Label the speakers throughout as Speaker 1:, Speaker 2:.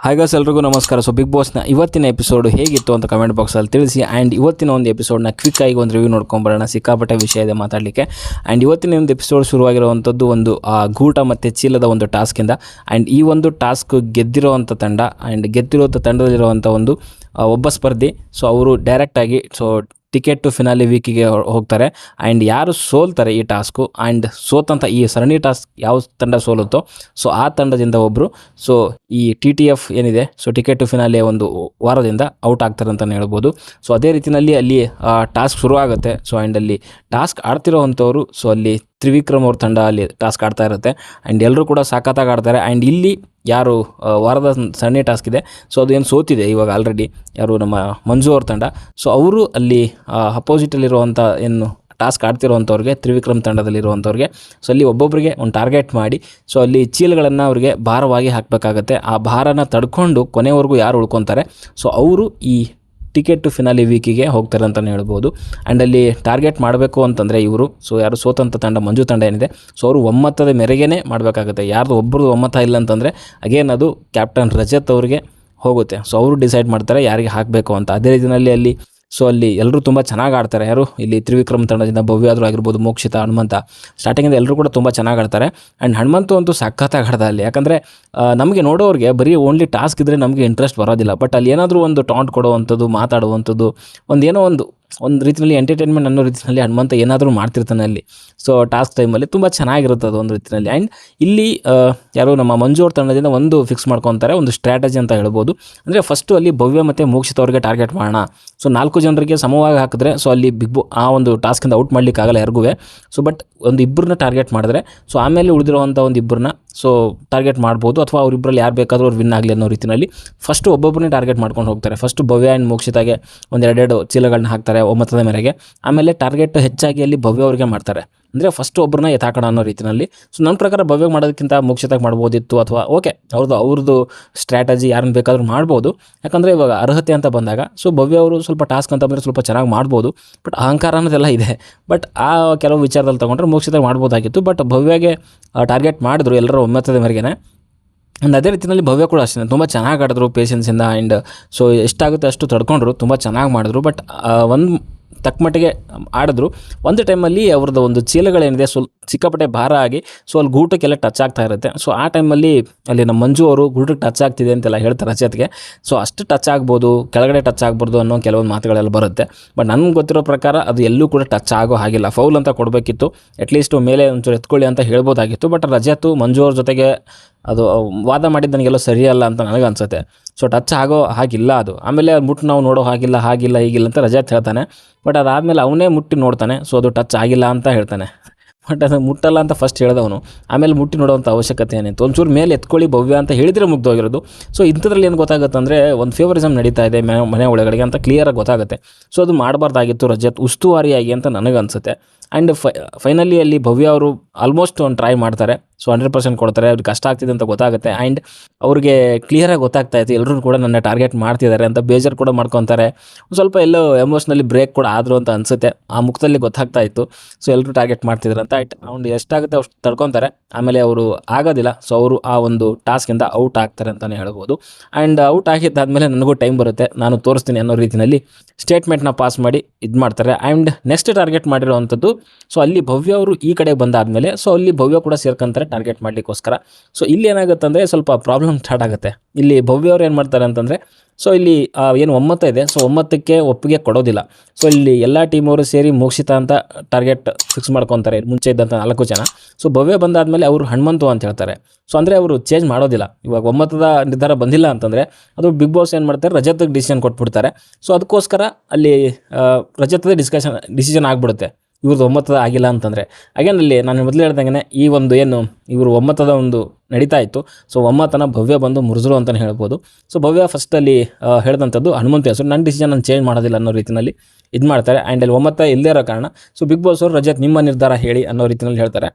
Speaker 1: Hi ಗಸ್ ಎಲ್ರಿಗೂ ನಮಸ್ಕಾರ. So big ಬಾಸ್ನ ಇವತ್ತಿನ ಎಪಿಸೋಡ್ ಹೇಗಿತ್ತು ಅಂತ ಕಮೆಂಟ್ ಬಾಕ್ಸಲ್ಲಿ ತಿಳಿಸಿ. ಆ್ಯಂಡ್ ಇವತ್ತಿನ ಒಂದು ಎಪಿಸೋಡ್ನ ಆಗಿ ಒಂದು ರಿವ್ಯೂ ನೋಡ್ಕೊಂಬರೋಣ ಸಿಕ್ಕಾಪಟ್ಟೆ ವಿಷಯ ಇದೆ ಮಾತಾಡಲಿಕ್ಕೆ. ಆ್ಯಂಡ್ ಇವತ್ತಿನ ಒಂದು ಎಪಿಸೋಡ್ ಶುರುವಾಗಿರುವಂಥದ್ದು ಒಂದು ಆ, ಗೂಟ ಮತ್ತು ಚೀಲದ ಒಂದು ಟಾಸ್ಕಿಂದ ಆ್ಯಂಡ್ ಈ ಒಂದು ಟಾಸ್ಕ್ ಗೆದ್ದಿರೋವಂಥ ತಂಡ ಆ್ಯಂಡ್ ಗೆದ್ದಿರುವಂಥ ತಂಡದಲ್ಲಿರುವಂಥ ಒಂದು ಒಬ್ಬ ಸ್ಪರ್ಧಿ. ಸೊ ಅವರು ಡೈರೆಕ್ಟಾಗಿ ಸೊ ಟಿಕೆಟ್ ಟು ಫಿನಾಲಿ ವೀಕಿಗೆ ಹೋಗ್ತಾರೆ. ಆ್ಯಂಡ್ ಯಾರು ಸೋಲ್ತಾರೆ ಈ ಟಾಸ್ಕು ಆ್ಯಂಡ್ ಸೋತಂಥ ಈ ಸರಣಿ ಟಾಸ್ಕ್ ಯಾವ ತಂಡ ಸೋಲುತ್ತೋ, ಸೊ ಆ ತಂಡದಿಂದ ಒಬ್ಬರು ಸೊ ಈ ಟಿ ಟಿ ಎಫ್ ಏನಿದೆ, ಸೊ ಟಿಕೆಟ್ ಟು ಫಿನಾಲೆ ಒಂದು ವಾರದಿಂದ ಔಟ್ ಆಗ್ತಾರೆ ಅಂತಲೇ ಹೇಳ್ಬೋದು. ಸೊ ಅದೇ ರೀತಿಯಲ್ಲಿ ಅಲ್ಲಿ ಟಾಸ್ಕ್ ಶುರು ಆಗುತ್ತೆ. ಸೊ ಆ್ಯಂಡ್ ಅಲ್ಲಿ ಟಾಸ್ಕ್ ಆಡ್ತಿರೋವಂಥವ್ರು ಸೊ ಅಲ್ಲಿ ತ್ರಿವಿಕ್ರಮ್ ಅವ್ರ ತಂಡ ಅಲ್ಲಿ ಟಾಸ್ಕ್ ಆಡ್ತಾ ಇರುತ್ತೆ. ಆ್ಯಂಡ್ ಎಲ್ಲರೂ ಕೂಡ ಸಾಕತ್ತಾಗಿ ಆಡ್ತಾರೆ. ಆ್ಯಂಡ್ ಇಲ್ಲಿ ಯಾರು ವಾರದ ಸಣ್ಣ ಟಾಸ್ಕ್ ಇದೆ. ಸೊ ಅದು ಏನು ಸೋತಿದೆ ಇವಾಗ ಆಲ್ರೆಡಿ ಯಾರು ನಮ್ಮ ಮಂಜು ಅವ್ರ ತಂಡ. ಸೊ ಅವರು ಅಲ್ಲಿ ಅಪೋಸಿಟಲ್ಲಿರುವಂಥ ಏನು ಟಾಸ್ಕ್ ಆಡ್ತಿರುವಂಥವ್ರಿಗೆ ತ್ರಿವಿಕ್ರಮ್ ತಂಡದಲ್ಲಿರುವಂಥವ್ರಿಗೆ ಸೊ ಅಲ್ಲಿ ಒಬ್ಬೊಬ್ಬರಿಗೆ ಒಂದು ಟಾರ್ಗೆಟ್ ಮಾಡಿ ಸೊ ಅಲ್ಲಿ ಚೀಲಗಳನ್ನು ಅವರಿಗೆ ಭಾರವಾಗಿ ಹಾಕಬೇಕಾಗತ್ತೆ. ಆ ಭಾರನ ತಡ್ಕೊಂಡು ಕೊನೆವರೆಗೂ ಯಾರು ಉಳ್ಕೊತಾರೆ? ಸೊ ಅವರು ಈ ಟಿಕೆಟ್ ಟು ಫಿನಾಲಿ ವೀಕಿಗೆ ಹೋಗ್ತಾರೆ ಅಂತಲೇ ಹೇಳ್ಬೋದು. ಆ್ಯಂಡ್ ಅಲ್ಲಿ ಟಾರ್ಗೆಟ್ ಮಾಡಬೇಕು ಅಂತಂದರೆ ಇವರು. ಸೊ ಯಾರು ಸೋತಂಥ ತಂಡ, ಮಂಜು ತಂಡ ಏನಿದೆ ಸೊ ಅವರು ಒಮ್ಮತದ ಮೇರೆಗೇ ಮಾಡಬೇಕಾಗುತ್ತೆ. ಯಾರ್ದು ಒಬ್ಬರದು ಒಮ್ಮತ ಇಲ್ಲ ಅಂತಂದರೆ ಅಗೇನ್ ಅದು ಕ್ಯಾಪ್ಟನ್ ರಜತ್ ಅವ್ರಿಗೆ ಹೋಗುತ್ತೆ. ಸೊ ಅವರು ಡಿಸೈಡ್ ಮಾಡ್ತಾರೆ ಯಾರಿಗೆ ಹಾಕಬೇಕು ಅಂತ. ಅದೇ ರೀತಿಯಲ್ಲಿ ಅಲ್ಲಿ ಸೊ ಅಲ್ಲಿ ಎಲ್ಲರೂ ತುಂಬ ಚೆನ್ನಾಗಿ ಆಡ್ತಾರೆ. ಯಾರು? ಇಲ್ಲಿ ತ್ರಿವಿಕ್ರಮ್ ತಂಡದಿಂದ ಭವ್ಯ ಆದರೂ ಆಗಿರ್ಬೋದು, ಮೋಕ್ಷಿತ, ಹನುಮಂತ. ಸ್ಟಾರ್ಟಿಂಗಿಂದ ಎಲ್ಲರೂ ಕೂಡ ತುಂಬ ಚೆನ್ನಾಗಿ ಆಡ್ತಾರೆ. ಆ್ಯಂಡ್ ಹನುಮಂತು ಅಂತೂ ಸಖತ್ತಾಗಿ ಆಡ್ದ ಅಲ್ಲಿ. ಯಾಕಂದರೆ ನಮಗೆ ನೋಡೋರಿಗೆ ಬರೀ ಓನ್ಲಿ ಟಾಸ್ಕ್ ಇದ್ದರೆ ನಮಗೆ ಇಂಟ್ರೆಸ್ಟ್ ಬರೋದಿಲ್ಲ. ಬಟ್ ಅಲ್ಲಿ ಏನಾದರೂ ಒಂದು ಟಾಂಟ್ ಕೊಡುವಂಥದ್ದು, ಮಾತಾಡುವಂಥದ್ದು, ಒಂದು ಏನೋ ಒಂದು ಒಂದು ರೀತಿಯಲ್ಲಿ ಎಂಟರ್ಟೈನ್ಮೆಂಟ್ ಅನ್ನೋ ರೀತಿಯಲ್ಲಿ ಹನುಮಂತ ಏನಾದರೂ ಮಾಡ್ತಿರ್ತಾನೆ ಅಲ್ಲಿ. ಸೊ ಟಾಸ್ಕ್ ಟೈಮಲ್ಲಿ ತುಂಬ ಚೆನ್ನಾಗಿರುತ್ತೆ ಅದು ಒಂದು ರೀತಿಯಲ್ಲಿ ಆ್ಯಂಡ್ ಇಲ್ಲಿ ಯಾರು ನಮ್ಮ ಮಂಜು ಅವ್ರ ತಂಡದಿಂದ ಒಂದು ಫಿಕ್ಸ್ ಮಾಡ್ಕೊತಾರೆ, ಒಂದು ಸ್ಟ್ರಾಟಜಿ ಅಂತ ಹೇಳ್ಬೋದು. ಅಂದರೆ ಫಸ್ಟು ಅಲ್ಲಿ ಭವ್ಯ ಮತ್ತು ಮೋಕ್ಷಿತ ಅವ್ರಿಗೆ ಟಾರ್ಗೆಟ್ ಮಾಡೋಣ. ಸೊ ನಾಲ್ಕು ಜನರಿಗೆ ಸಮವಾಗಿ ಹಾಕಿದ್ರೆ ಸೊ ಅಲ್ಲಿ ಬಿಗ್ ಬೋ ಆ ಒಂದು ಟಾಸ್ಕಿಂದ ಔಟ್ ಮಾಡ್ಲಿಕ್ಕೆ ಆಗಲ್ಲ ಯಾರಿಗೂ ಸೊ ಬಟ್ ಒಂದು ಇಬ್ಬರನ್ನ ಟಾರ್ಗೆಟ್ ಮಾಡಿದ್ರೆ ಸೊ ಆಮೇಲೆ ಉಳಿದಿರುವಂಥ ಒಂದು ಇಬ್ಬರನ್ನ ಸೊ ಟಾರ್ಗೆಟ್ ಮಾಡ್ಬೋದು. ಅಥವಾ ಅವರಿಬ್ಬರಲ್ಲಿ ಯಾರು ಬೇಕಾದರೂ ಅವ್ರು ವಿನ್ ಆಗಲಿ ಅನ್ನೋ ರೀತಿಯಲ್ಲಿ ಫಸ್ಟು ಒಬ್ಬೊಬ್ಬರನ್ನೇ ಟಾರ್ಗೆಟ್ ಮಾಡ್ಕೊಂಡು ಹೋಗ್ತಾರೆ. ಫಸ್ಟು ಭವ್ಯ ಆ್ಯಂಡ್ ಮೋಕ್ಷಿತಾಗೆ ಒಂದು ಎರಡೆರಡು ಚೀಲಗಳನ್ನ ಹಾಕ್ತಾರೆ. ಒಮ್ಮತದ ಮೇರೆಗೆ. ಆಮೇಲೆ ಟಾರ್ಗೆಟ್ ಹೆಚ್ಚಾಗಿ ಅಲ್ಲಿ ಭವ್ಯ ಅವರಿಗೆ ಮಾಡ್ತಾರೆ. ಅಂದರೆ ಫಸ್ಟ್ ಒಬ್ಬರನ್ನ ಎತ್ತಾಕೋಣ ಅನ್ನೋ ರೀತಿಯಲ್ಲಿ ಸೊ ನನ್ನ ಪ್ರಕಾರ ಭವ್ಯ ಮಾಡೋದಕ್ಕಿಂತ ಮುಖ್ಯತಾಗಿ ಮಾಡ್ಬೋದಿತ್ತು ಅಥವಾ ಓಕೆ ಅವ್ರದ್ದು ಅವ್ರದ್ದು ಸ್ಟ್ರಾಟಜಿ ಯಾರನ್ನು ಬೇಕಾದರೂ ಮಾಡ್ಬೋದು. ಯಾಕಂದರೆ ಇವಾಗ ಅರ್ಹತೆ ಅಂತ ಬಂದಾಗ ಸೊ ಭವ್ಯ ಅವರು ಸ್ವಲ್ಪ ಟಾಸ್ಕ್ ಅಂತ ಬಂದರೆ ಸ್ವಲ್ಪ ಚೆನ್ನಾಗಿ ಮಾಡ್ಬೋದು. ಬಟ್ ಅಹಂಕಾರ ಅನ್ನೋದೆಲ್ಲ ಇದೆ. ಬಟ್ ಆ ಕೆಲವು ವಿಚಾರದಲ್ಲಿ ತೊಗೊಂಡ್ರೆ ಮುಖ್ಯತಾಗಿ ಮಾಡ್ಬೋದಾಗಿತ್ತು. ಬಟ್ ಭವ್ಯಗೆ ಟಾರ್ಗೆಟ್ ಮಾಡಿದ್ರು ಎಲ್ಲರೂ ಒಮ್ಮತದ ಮೇರೆಗೆ ಆ್ಯಂಡ್ ಅದೇ ರೀತಿಯಲ್ಲಿ ಭವ್ಯ ಕೂಡ ಅಷ್ಟೇ. ತುಂಬ ಚೆನ್ನಾಗಿ ಆಡಿದ್ರು ಪೇಷನ್ಸಿಂದ ಆ್ಯಂಡ್ ಸೊ ಎಷ್ಟಾಗುತ್ತೆ ಅಷ್ಟು ತಡ್ಕೊಂಡ್ರು, ತುಂಬ ಚೆನ್ನಾಗಿ ಮಾಡಿದ್ರು. ಬಟ್ ಒಂದು ತಕ್ಕ ಮಟ್ಟಿಗೆ ಆಡಿದ್ರು. ಒಂದು ಟೈಮಲ್ಲಿ ಅವ್ರದ್ದು ಒಂದು ಚೀಲಗಳೇನಿದೆ, ಸ್ವಲ್ಪ ಸಿಕ್ಕಾಪಟ್ಟೆ ಭಾರ ಆಗಿ ಸೊ ಅಲ್ಲಿ ಗೂಟಕ್ಕೆಲ್ಲ ಟಚ್ ಆಗ್ತಾ ಇರುತ್ತೆ. ಸೊ ಆ ಟೈಮಲ್ಲಿ ಅಲ್ಲಿ ನಮ್ಮ ಮಂಜು ಅವರು ಗೂಟಕ್ಕೆ ಟಚ್ ಆಗ್ತಿದೆ ಅಂತೆಲ್ಲ ಹೇಳ್ತಾರೆ ಅಚೇತ್ಗೆ ಸೊ ಅಷ್ಟು ಟಚ್ ಆಗ್ಬೋದು, ಕೆಳಗಡೆ ಟಚ್ ಆಗ್ಬಾರ್ದು ಅನ್ನೋ ಕೆಲವೊಂದು ಮಾತುಗಳೆಲ್ಲ ಬರುತ್ತೆ. ಬಟ್ ನನಗೆ ಗೊತ್ತಿರೋ ಪ್ರಕಾರ ಅದು ಎಲ್ಲೂ ಕೂಡ ಟಚ್ ಆಗೋ ಹಾಗಿಲ್ಲ. ಫೌಲ್ ಅಂತ ಕೊಡಬೇಕಿತ್ತು. ಅಟ್ಲೀಸ್ಟ್ ಮೇಲೆ ಒಂಚೂರು ಎತ್ಕೊಳ್ಳಿ ಅಂತ ಹೇಳ್ಬೋದಾಗಿತ್ತು. ಬಟ್ ರಜತ್ ಮಂಜು ಅವ್ರ ಜೊತೆಗೆ ಅದು ವಾದ ಮಾಡಿದ್ದು ನನಗೆಲ್ಲ ಸರಿಯಲ್ಲ ಅಂತ ನನಗೆ ಅನ್ಸುತ್ತೆ ಸೊ ಟಚ್ ಆಗೋ ಹಾಗಿಲ್ಲ ಅದು. ಆಮೇಲೆ ಅದು ಮುಟ್ಟು ನಾವು ನೋಡೋ ಹಾಗಿಲ್ಲ ಹಾಗಿಲ್ಲ, ಹೀಗಿಲ್ಲ ಅಂತ ರಜತ್ ಹೇಳ್ತಾನೆ. ಬಟ್ ಅದಾದಮೇಲೆ ಅವನೇ ಮುಟ್ಟಿ ನೋಡ್ತಾನೆ. ಸೊ ಅದು ಟಚ್ ಆಗಿಲ್ಲ ಅಂತ ಹೇಳ್ತಾನೆ. ಬಟ್ ಅದು ಮುಟ್ಟಲ್ಲ ಅಂತ ಫಸ್ಟ್ ಹೇಳಿದವನು. ಆಮೇಲೆ ಮುಟ್ಟಿ ನೋಡೋವಂಥ ಅವಶ್ಯಕತೆ ಏನಿತ್ತು? ಒಂಚೂರು ಮೇಲೆ ಎತ್ಕೊಳ್ಳಿ ಭವ್ಯ ಅಂತ ಹೇಳಿದರೆ ಮುಗ್ದೋಗಿರೋದು. ಸೊ ಇಂಥದ್ರಲ್ಲಿ ಏನು ಗೊತ್ತಾಗುತ್ತೆ ಅಂದರೆ ಒಂದು ಫೇವರಿಸಮ್ ನಡೀತಾ ಇದೆ ಮನೆ ಒಳಗಡೆಗೆ ಅಂತ ಕ್ಲಿಯರಾಗಿ ಗೊತ್ತಾಗುತ್ತೆ. ಸೊ ಅದು ಮಾಡಬಾರ್ದಾಗಿತ್ತು ರಜತ್ ಉಸ್ತುವಾರಿಯಾಗಿ ಅಂತ ನನಗೆ ಅನಿಸುತ್ತೆ ಆ್ಯಂಡ್ ಫೈನಲಿ ಅಲ್ಲಿ ಭವ್ಯ ಅವರು ಆಲ್ಮೋಸ್ಟ್ ಒಂದು ಟ್ರೈ ಮಾಡ್ತಾರೆ. ಸೊ ಹಂಡ್ರೆಡ್ ಪರ್ಸೆಂಟ್ ಕೊಡ್ತಾರೆ. ಅವ್ರಿಗೆ ಕಷ್ಟ ಆಗ್ತಿದೆ ಅಂತ ಗೊತ್ತಾಗುತ್ತೆ. ಆ್ಯಂಡ್ ಅವ್ರಿಗೆ ಕ್ಲಿಯರಾಗಿ ಗೊತ್ತಾಗ್ತಾ ಇತ್ತು ಎಲ್ಲರೂ ಕೂಡ ನನ್ನ ಟಾರ್ಗೆಟ್ ಮಾಡ್ತಿದ್ದಾರೆ ಅಂತ ಬೇಜಾರು ಕೂಡ ಮಾಡ್ಕೊತಾರೆ. ಸ್ವಲ್ಪ ಎಲ್ಲೋ ಎಮೋಷ್ನಲಿ ಬ್ರೇಕ್ ಕೂಡ ಆದರು ಅಂತ ಅನಿಸುತ್ತೆ. ಆ ಮುಖದಲ್ಲಿ ಗೊತ್ತಾಗ್ತಾ ಇತ್ತು. ಸೊ ಎಲ್ಲರೂ ಟಾರ್ಗೆಟ್ ಮಾಡ್ತಿದ್ದಾರೆ ಅಂತ ಆಯ್ತು. ಅವ್ನು ಎಷ್ಟಾಗುತ್ತೆ ಅಷ್ಟು ತಡ್ಕೊತಾರೆ. ಆಮೇಲೆ ಅವರು ಆಗೋದಿಲ್ಲ. ಸೊ ಅವರು ಆ ಒಂದು ಟಾಸ್ಕಿಂದ ಔಟ್ ಆಗ್ತಾರೆ ಅಂತಲೇ ಹೇಳ್ಬೋದು. ಆ್ಯಂಡ್ ಔಟ್ ಆಗಿದ್ದಾದಮೇಲೆ ನನಗೂ ಟೈಮ್ ಬರುತ್ತೆ. ನಾನು ತೋರಿಸ್ತೀನಿ ಅನ್ನೋ ರೀತಿಯಲ್ಲಿ ಸ್ಟೇಟ್ಮೆಂಟ್ನ ಪಾಸ್ ಮಾಡಿ ಇದು ಮಾಡ್ತಾರೆ. ಆ್ಯಂಡ್ ನೆಕ್ಸ್ಟ್ ಟಾರ್ಗೆಟ್ ಮಾಡಿರೋವಂಥದ್ದು ಸೊ ಅಲ್ಲಿ ಭವ್ಯ ಅವರು ಈ ಕಡೆ ಬಂದಾದಮೇಲೆ ಸೊ ಅಲ್ಲಿ ಭವ್ಯ ಕೂಡ ಸೇರ್ಕೊಂತಾರೆ. ಟಾರ್ಗೆಟ್ ಮಾಡಲಿಕ್ಕೋಸ್ಕರ. ಸೊ ಇಲ್ಲಿ ಏನಾಗುತ್ತೆ ಅಂದರೆ ಸ್ವಲ್ಪ ಪ್ರಾಬ್ಲಮ್ ಸ್ಟಾರ್ಟ್ ಆಗುತ್ತೆ. ಇಲ್ಲಿ ಭವ್ಯ ಅವ್ರು ಏನು ಮಾಡ್ತಾರೆ ಅಂತಂದರೆ ಸೊ ಇಲ್ಲಿ ಏನು ಒಮ್ಮತ ಇದೆ ಸೊ ಒಮ್ಮತಕ್ಕೆ ಒಪ್ಪಿಗೆ ಕೊಡೋದಿಲ್ಲ. ಸೊ ಇಲ್ಲಿ ಎಲ್ಲ ಟೀಮವರು ಸೇರಿ ಮೋಕ್ಷಿತ ಅಂತ ಟಾರ್ಗೆಟ್ ಫಿಕ್ಸ್ ಮಾಡ್ಕೊತಾರೆ, ಮುಂಚೆ ಇದ್ದಂಥ ನಾಲ್ಕು ಜನ. ಸೊ ಭವ್ಯ ಬಂದಾದಮೇಲೆ ಅವರು ಹನುಮಂತು ಅಂತ ಹೇಳ್ತಾರೆ. ಸೊ ಅಂದರೆ ಅವರು ಚೇಂಜ್ ಮಾಡೋದಿಲ್ಲ. ಇವಾಗ ಒಮ್ಮತದ ನಿರ್ಧಾರ ಬಂದಿಲ್ಲ ಅಂತಂದರೆ, ಅದು ಬಿಗ್ ಬಾಸ್ ಏನು ಮಾಡ್ತಾರೆ ರಜತಕ್ಕೆ ಡಿಸಿಷನ್ ಕೊಟ್ಬಿಡ್ತಾರೆ. ಸೊ ಅದಕ್ಕೋಸ್ಕರ ಅಲ್ಲಿ ರಜತದ ಡಿಸ್ಕಷನ್ ಡಿಸಿಷನ್ ಆಗಿಬಿಡುತ್ತೆ. ಇವ್ರದ್ದು ಒಮ್ಮತದ ಆಗಿಲ್ಲ ಅಂತಂದರೆ. ಅಗೇನ್ ಅಲ್ಲಿ ನಾನು ಮೊದಲು ಹೇಳ್ದಂಗೆ ಈ ಒಂದು ಏನು ಇವರು ಒಮ್ಮತದ ಒಂದು ನಡೀತಾ ಇತ್ತು. ಸೊ ಒಮ್ಮತನ ಭವ್ಯ ಬಂದು ಮುರಿದ್ರು ಅಂತಲೇ ಹೇಳ್ಬೋದು. ಸೊ ಭವ್ಯ ಫಸ್ಟಲ್ಲಿ ಹೇಳಿದಂಥದ್ದು ಹನುಮಂತ ಹೆಸರು. ನನ್ನ ಡಿಸಿಷನ್ ನಾನು ಚೇಂಜ್ ಮಾಡೋದಿಲ್ಲ ಅನ್ನೋ ರೀತಿಯಲ್ಲಿ ಇದು ಮಾಡ್ತಾರೆ. ಆ್ಯಂಡ್ ಅಲ್ಲಿ ಒಮ್ಮತ ಇಲ್ಲದೇ ಇರೋ ಕಾರಣ ಸೊ ಬಿಗ್ ಬಾಸ್ ಅವರು ರಜತ್ ನಿಮ್ಮ ನಿರ್ಧಾರ ಹೇಳಿ ಅನ್ನೋ ರೀತಿಯಲ್ಲಿ ಹೇಳ್ತಾರೆ.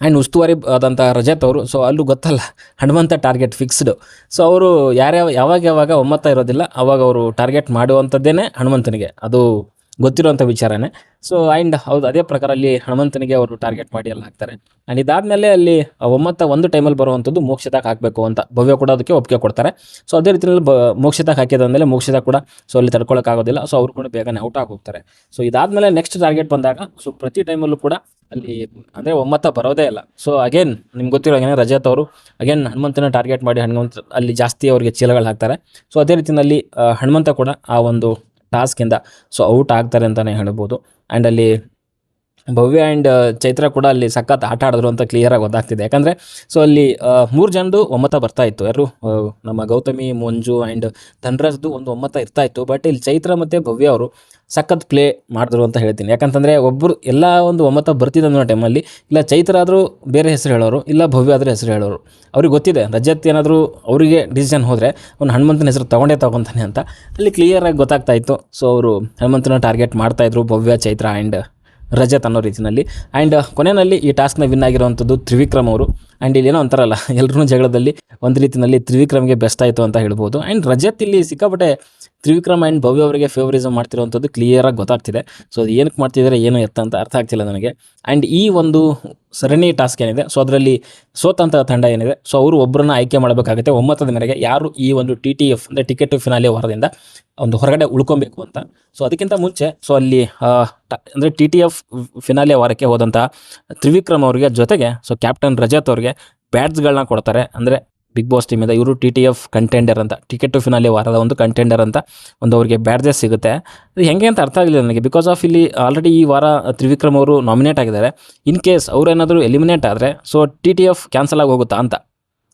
Speaker 1: ಆ್ಯಂಡ್ ಉಸ್ತುವಾರಿ ಆದಂಥ ರಜತ್ ಅವರು ಸೊ ಅಲ್ಲೂ ಗೊತ್ತಲ್ಲ, ಹನುಮಂತ ಟಾರ್ಗೆಟ್ ಫಿಕ್ಸ್ಡು ಸೊ ಅವರು ಯಾರ್ಯಾವ ಯಾವಾಗ ಯಾವಾಗ ಒಮ್ಮತ ಇರೋದಿಲ್ಲ, ಅವಾಗ ಅವರು ಟಾರ್ಗೆಟ್ ಮಾಡುವಂಥದ್ದೇನೆ ಹನುಮಂತನಿಗೆ. ಅದು ಗೊತ್ತಿರುವಂಥ ವಿಚಾರನೇ. ಸೊ ಆ್ಯಂಡ್ ಹೌದು, ಅದೇ ಪ್ರಕಾರ ಅಲ್ಲಿ ಹನುಮಂತನಿಗೆ ಅವರು ಟಾರ್ಗೆಟ್ ಮಾಡಿ ಎಲ್ಲ ಹಾಕ್ತಾರೆ. ಆ್ಯಂಡ್ ಇದಾದಮೇಲೆ ಅಲ್ಲಿ ಒಮ್ಮತ್ತ ಒಮ್ಮತ ಒಂದು ಟೈಮಲ್ಲಿ ಬರುವಂಥದ್ದು ಮೋಕ್ಷದಾಗ ಹಾಕಬೇಕು ಅಂತ. ಭವ್ಯ ಕೂಡ ಅದಕ್ಕೆ ಒಪ್ಪಿಗೆ ಕೊಡ್ತಾರೆ. ಸೊ ಅದೇ ರೀತಿಯಲ್ಲಿ ಬ, ಮೋಕ್ಷದಾಗ ಹಾಕಿದಾದ್ಮೇಲೆ ಮೋಕ್ಷದಾಗ ಕೂಡ ಸೊ ಅಲ್ಲಿ ತಡ್ಕೊಳಕ್ಕಾಗೋದಿಲ್ಲ. ಸೊ ಅವ್ರು ಕೂಡ ಬೇಗನೆ ಔಟ್ ಆಗಿ ಹೋಗ್ತಾರೆ ಸೊ ಇದಾದಮೇಲೆ ನೆಕ್ಸ್ಟ್ ಟಾರ್ಗೆಟ್ ಬಂದಾಗ ಸೊ ಪ್ರತಿ ಟೈಮಲ್ಲೂ ಕೂಡ ಅಲ್ಲಿ ಅಂದರೆ ಒಮ್ಮತ್ತ ಬರೋದೇ ಇಲ್ಲ. ಸೊ ಅಗೇನ್ ನಿಮ್ಗೆ ಗೊತ್ತಿರೋ ಹಾಗೆ ರಜತ್ ಅವರು ಅಗೇನ್ ಹನುಮಂತನ ಟಾರ್ಗೆಟ್ ಮಾಡಿ ಹನುಮಂತ, ಅಲ್ಲಿ ಜಾಸ್ತಿ ಅವರಿಗೆ ಚೀಲಗಳು ಹಾಕ್ತಾರೆ. ಸೊ ಅದೇ ರೀತಿಯಲ್ಲಿ ಹನುಮಂತ ಕೂಡ ಆ ಒಂದು ಟಾಸ್ಕಿಂದ ಸೊ ಔಟ್ ಆಗ್ತಾರೆ ಅಂತಲೇ ಹೇಳ್ಬೋದು. ಆ್ಯಂಡ್ ಅಲ್ಲಿ ಭವ್ಯ ಆ್ಯಂಡ್ ಚೈತ್ರ ಕೂಡ ಅಲ್ಲಿ ಸಖತ್ ಆಟ ಆಡಿದ್ರು ಅಂತ ಕ್ಲಿಯರಾಗಿ ಗೊತ್ತಾಗ್ತಿದೆ. ಯಾಕಂದರೆ ಸೊ ಅಲ್ಲಿ ಮೂರು ಜನದು ಒಮ್ಮತ ಬರ್ತಾ ಇತ್ತು. ಯಾರು ನಮ್ಮ ಗೌತಮಿ, ಮಂಜು ಆ್ಯಂಡ್ ಧನ್ರಾಜ್ದು ಒಂದು ಒಮ್ಮತ ಇರ್ತಾ ಇತ್ತು. ಬಟ್ ಇಲ್ಲಿ ಚೈತ್ರ ಮತ್ತು ಭವ್ಯ ಅವರು ಸಖತ್ ಪ್ಲೇ ಮಾಡಿದ್ರು ಅಂತ ಹೇಳ್ತೀನಿ. ಯಾಕಂತಂದರೆ ಒಬ್ಬರು ಎಲ್ಲ ಒಂದು ಒಮ್ಮತ ಬರ್ತಿದ್ದ ಅನ್ನೋ ಟೈಮಲ್ಲಿ ಇಲ್ಲ ಚೈತ್ರ ಆದರೂ ಬೇರೆ ಹೆಸರು ಹೇಳೋರು, ಇಲ್ಲ ಭವ್ಯ ಆದರೂ ಹೆಸರು ಹೇಳೋರು. ಅವ್ರಿಗೆ ಗೊತ್ತಿದೆ, ರಜತ್ ಏನಾದರೂ ಅವರಿಗೆ ಡಿಸಿಷನ್ ಹೋದರೆ ಅವ್ನು ಹನುಮಂತನ ಹೆಸರು ತೊಗೊಂಡೇ ತೊಗೊತಾನೆ ಅಂತ. ಅಲ್ಲಿ ಕ್ಲಿಯರಾಗಿ ಗೊತ್ತಾಗ್ತಾ ಇತ್ತು. ಸೊ ಅವರು ಹನುಮಂತನ ಟಾರ್ಗೆಟ್ ಮಾಡ್ತಾಯಿದ್ರು ಭವ್ಯ, ಚೈತ್ರ ಆ್ಯಂಡ್ ರಜತ್ ಅನ್ನೋ ರೀತಿಯಲ್ಲಿ ಆ್ಯಂಡ್ ಕೊನೆಯಲ್ಲಿ ಈ ಟಾಸ್ಕ್ನ ವಿನ್ ಆಗಿರುವಂಥದ್ದು ತ್ರಿವಿಕ್ರಮ್ ಅವರು. ಆ್ಯಂಡ್ ಏನೋ ಅಂತಾರಲ್ಲ ಎಲ್ಲರೂ ಜಗಳದಲ್ಲಿ ಒಂದು ರೀತಿಯಲ್ಲಿ ತ್ರಿವಿಕ್ರಮ್ಗೆ ಬೆಸ್ಟ್ ಆಯಿತು ಅಂತ ಹೇಳ್ಬೋದು. ಆ್ಯಂಡ್ ರಜತ್ ಇಲ್ಲಿ ಸಿಕ್ಕಾಪಟ್ಟೆ ತ್ರಿವಿಕ್ರಮ್ ಆ್ಯಂಡ್ ಭವ್ಯ ಅವರಿಗೆ ಫೇವರಿಸಮ್ ಮಾಡ್ತಿರುವಂಥದ್ದು ಕ್ಲಿಯರಾಗಿ ಗೊತ್ತಾಗ್ತಿದೆ. ಸೊ ಅದು ಏನಕ್ಕೆ ಮಾಡ್ತಿದ್ದಾರೆ, ಏನು ಎತ್ತ ಅಂತ ಅರ್ಥ ಆಗ್ತಿಲ್ಲ ನನಗೆ. ಆ್ಯಂಡ್ ಈ ಒಂದು ಸರಣಿ ಟಾಸ್ಕ್ ಏನಿದೆ ಸೊ ಅದರಲ್ಲಿ ಸೋತಂತಹ ತಂಡ ಏನಿದೆ ಸೊ ಅವರು ಒಬ್ಬರನ್ನ ಆಯ್ಕೆ ಮಾಡಬೇಕಾಗುತ್ತೆ. ಒಮ್ಮತದ ಮೇರೆಗೆ ಯಾರು ಈ ಒಂದು ಟಿ ಟಿ ಎಫ್ ಅಂದರೆ ಟಿಕೆಟ್ ಟು ಫಿನಾಲೆ ವಾರದಿಂದ ಒಂದು ಹೊರಗಡೆ ಉಳ್ಕೊಬೇಕು ಅಂತ. ಸೊ ಅದಕ್ಕಿಂತ ಮುಂಚೆ ಸೊ ಅಲ್ಲಿ ಅಂದರೆ ಟಿ ಟಿ ಎಫ್ ಫಿನಾಲೆ ವಾರಕ್ಕೆ ಹೋದಂಥ ತ್ರಿವಿಕ್ರಮ್ ಅವರಿಗೆ ಜೊತೆಗೆ ಸೊ ಕ್ಯಾಪ್ಟನ್ ರಜತ್ ಅವ್ರಿಗೆ ಬ್ಯಾಟ್ಸ್ಗಳನ್ನ ಕೊಡ್ತಾರೆ. ಅಂದರೆ ಬಿಗ್ ಬಾಸ್ ಟೀಮಿಂದ ಇವರು ಟಿ ಟಿ ಎಫ್ ಕಂಟೆಂಡರ್ ಅಂತ ಟಿಕೆಟ್ ಟು ಫಿನಾಲೆ ವಾರದ ಒಂದು ಕಂಟೆಂಡರ್ ಅಂತ ಒಂದು ಅವರಿಗೆ ಬ್ಯಾಡ್ಜಸ್ ಸಿಗುತ್ತೆ. ಅದು ಹೆಂಗೆ ಅಂತ ಅರ್ಥ ಆಗಲಿಲ್ಲ ನನಗೆ. ಬಿಕಾಸ್ ಆಫ್ ಇಲ್ಲಿ ಆಲ್ರೆಡಿ ಈ ವಾರ ತ್ರಿವಿಕ್ರಮ್ ಅವರು ನಾಮಿನೇಟ್ ಆಗಿದ್ದಾರೆ. ಇನ್ ಕೇಸ್ ಅವರೇನಾದರೂ ಎಲಿಮಿನೇಟ್ ಆದರೆ so T T F cancel ಆಗಿ ಹೋಗುತ್ತಾ ಅಂತ.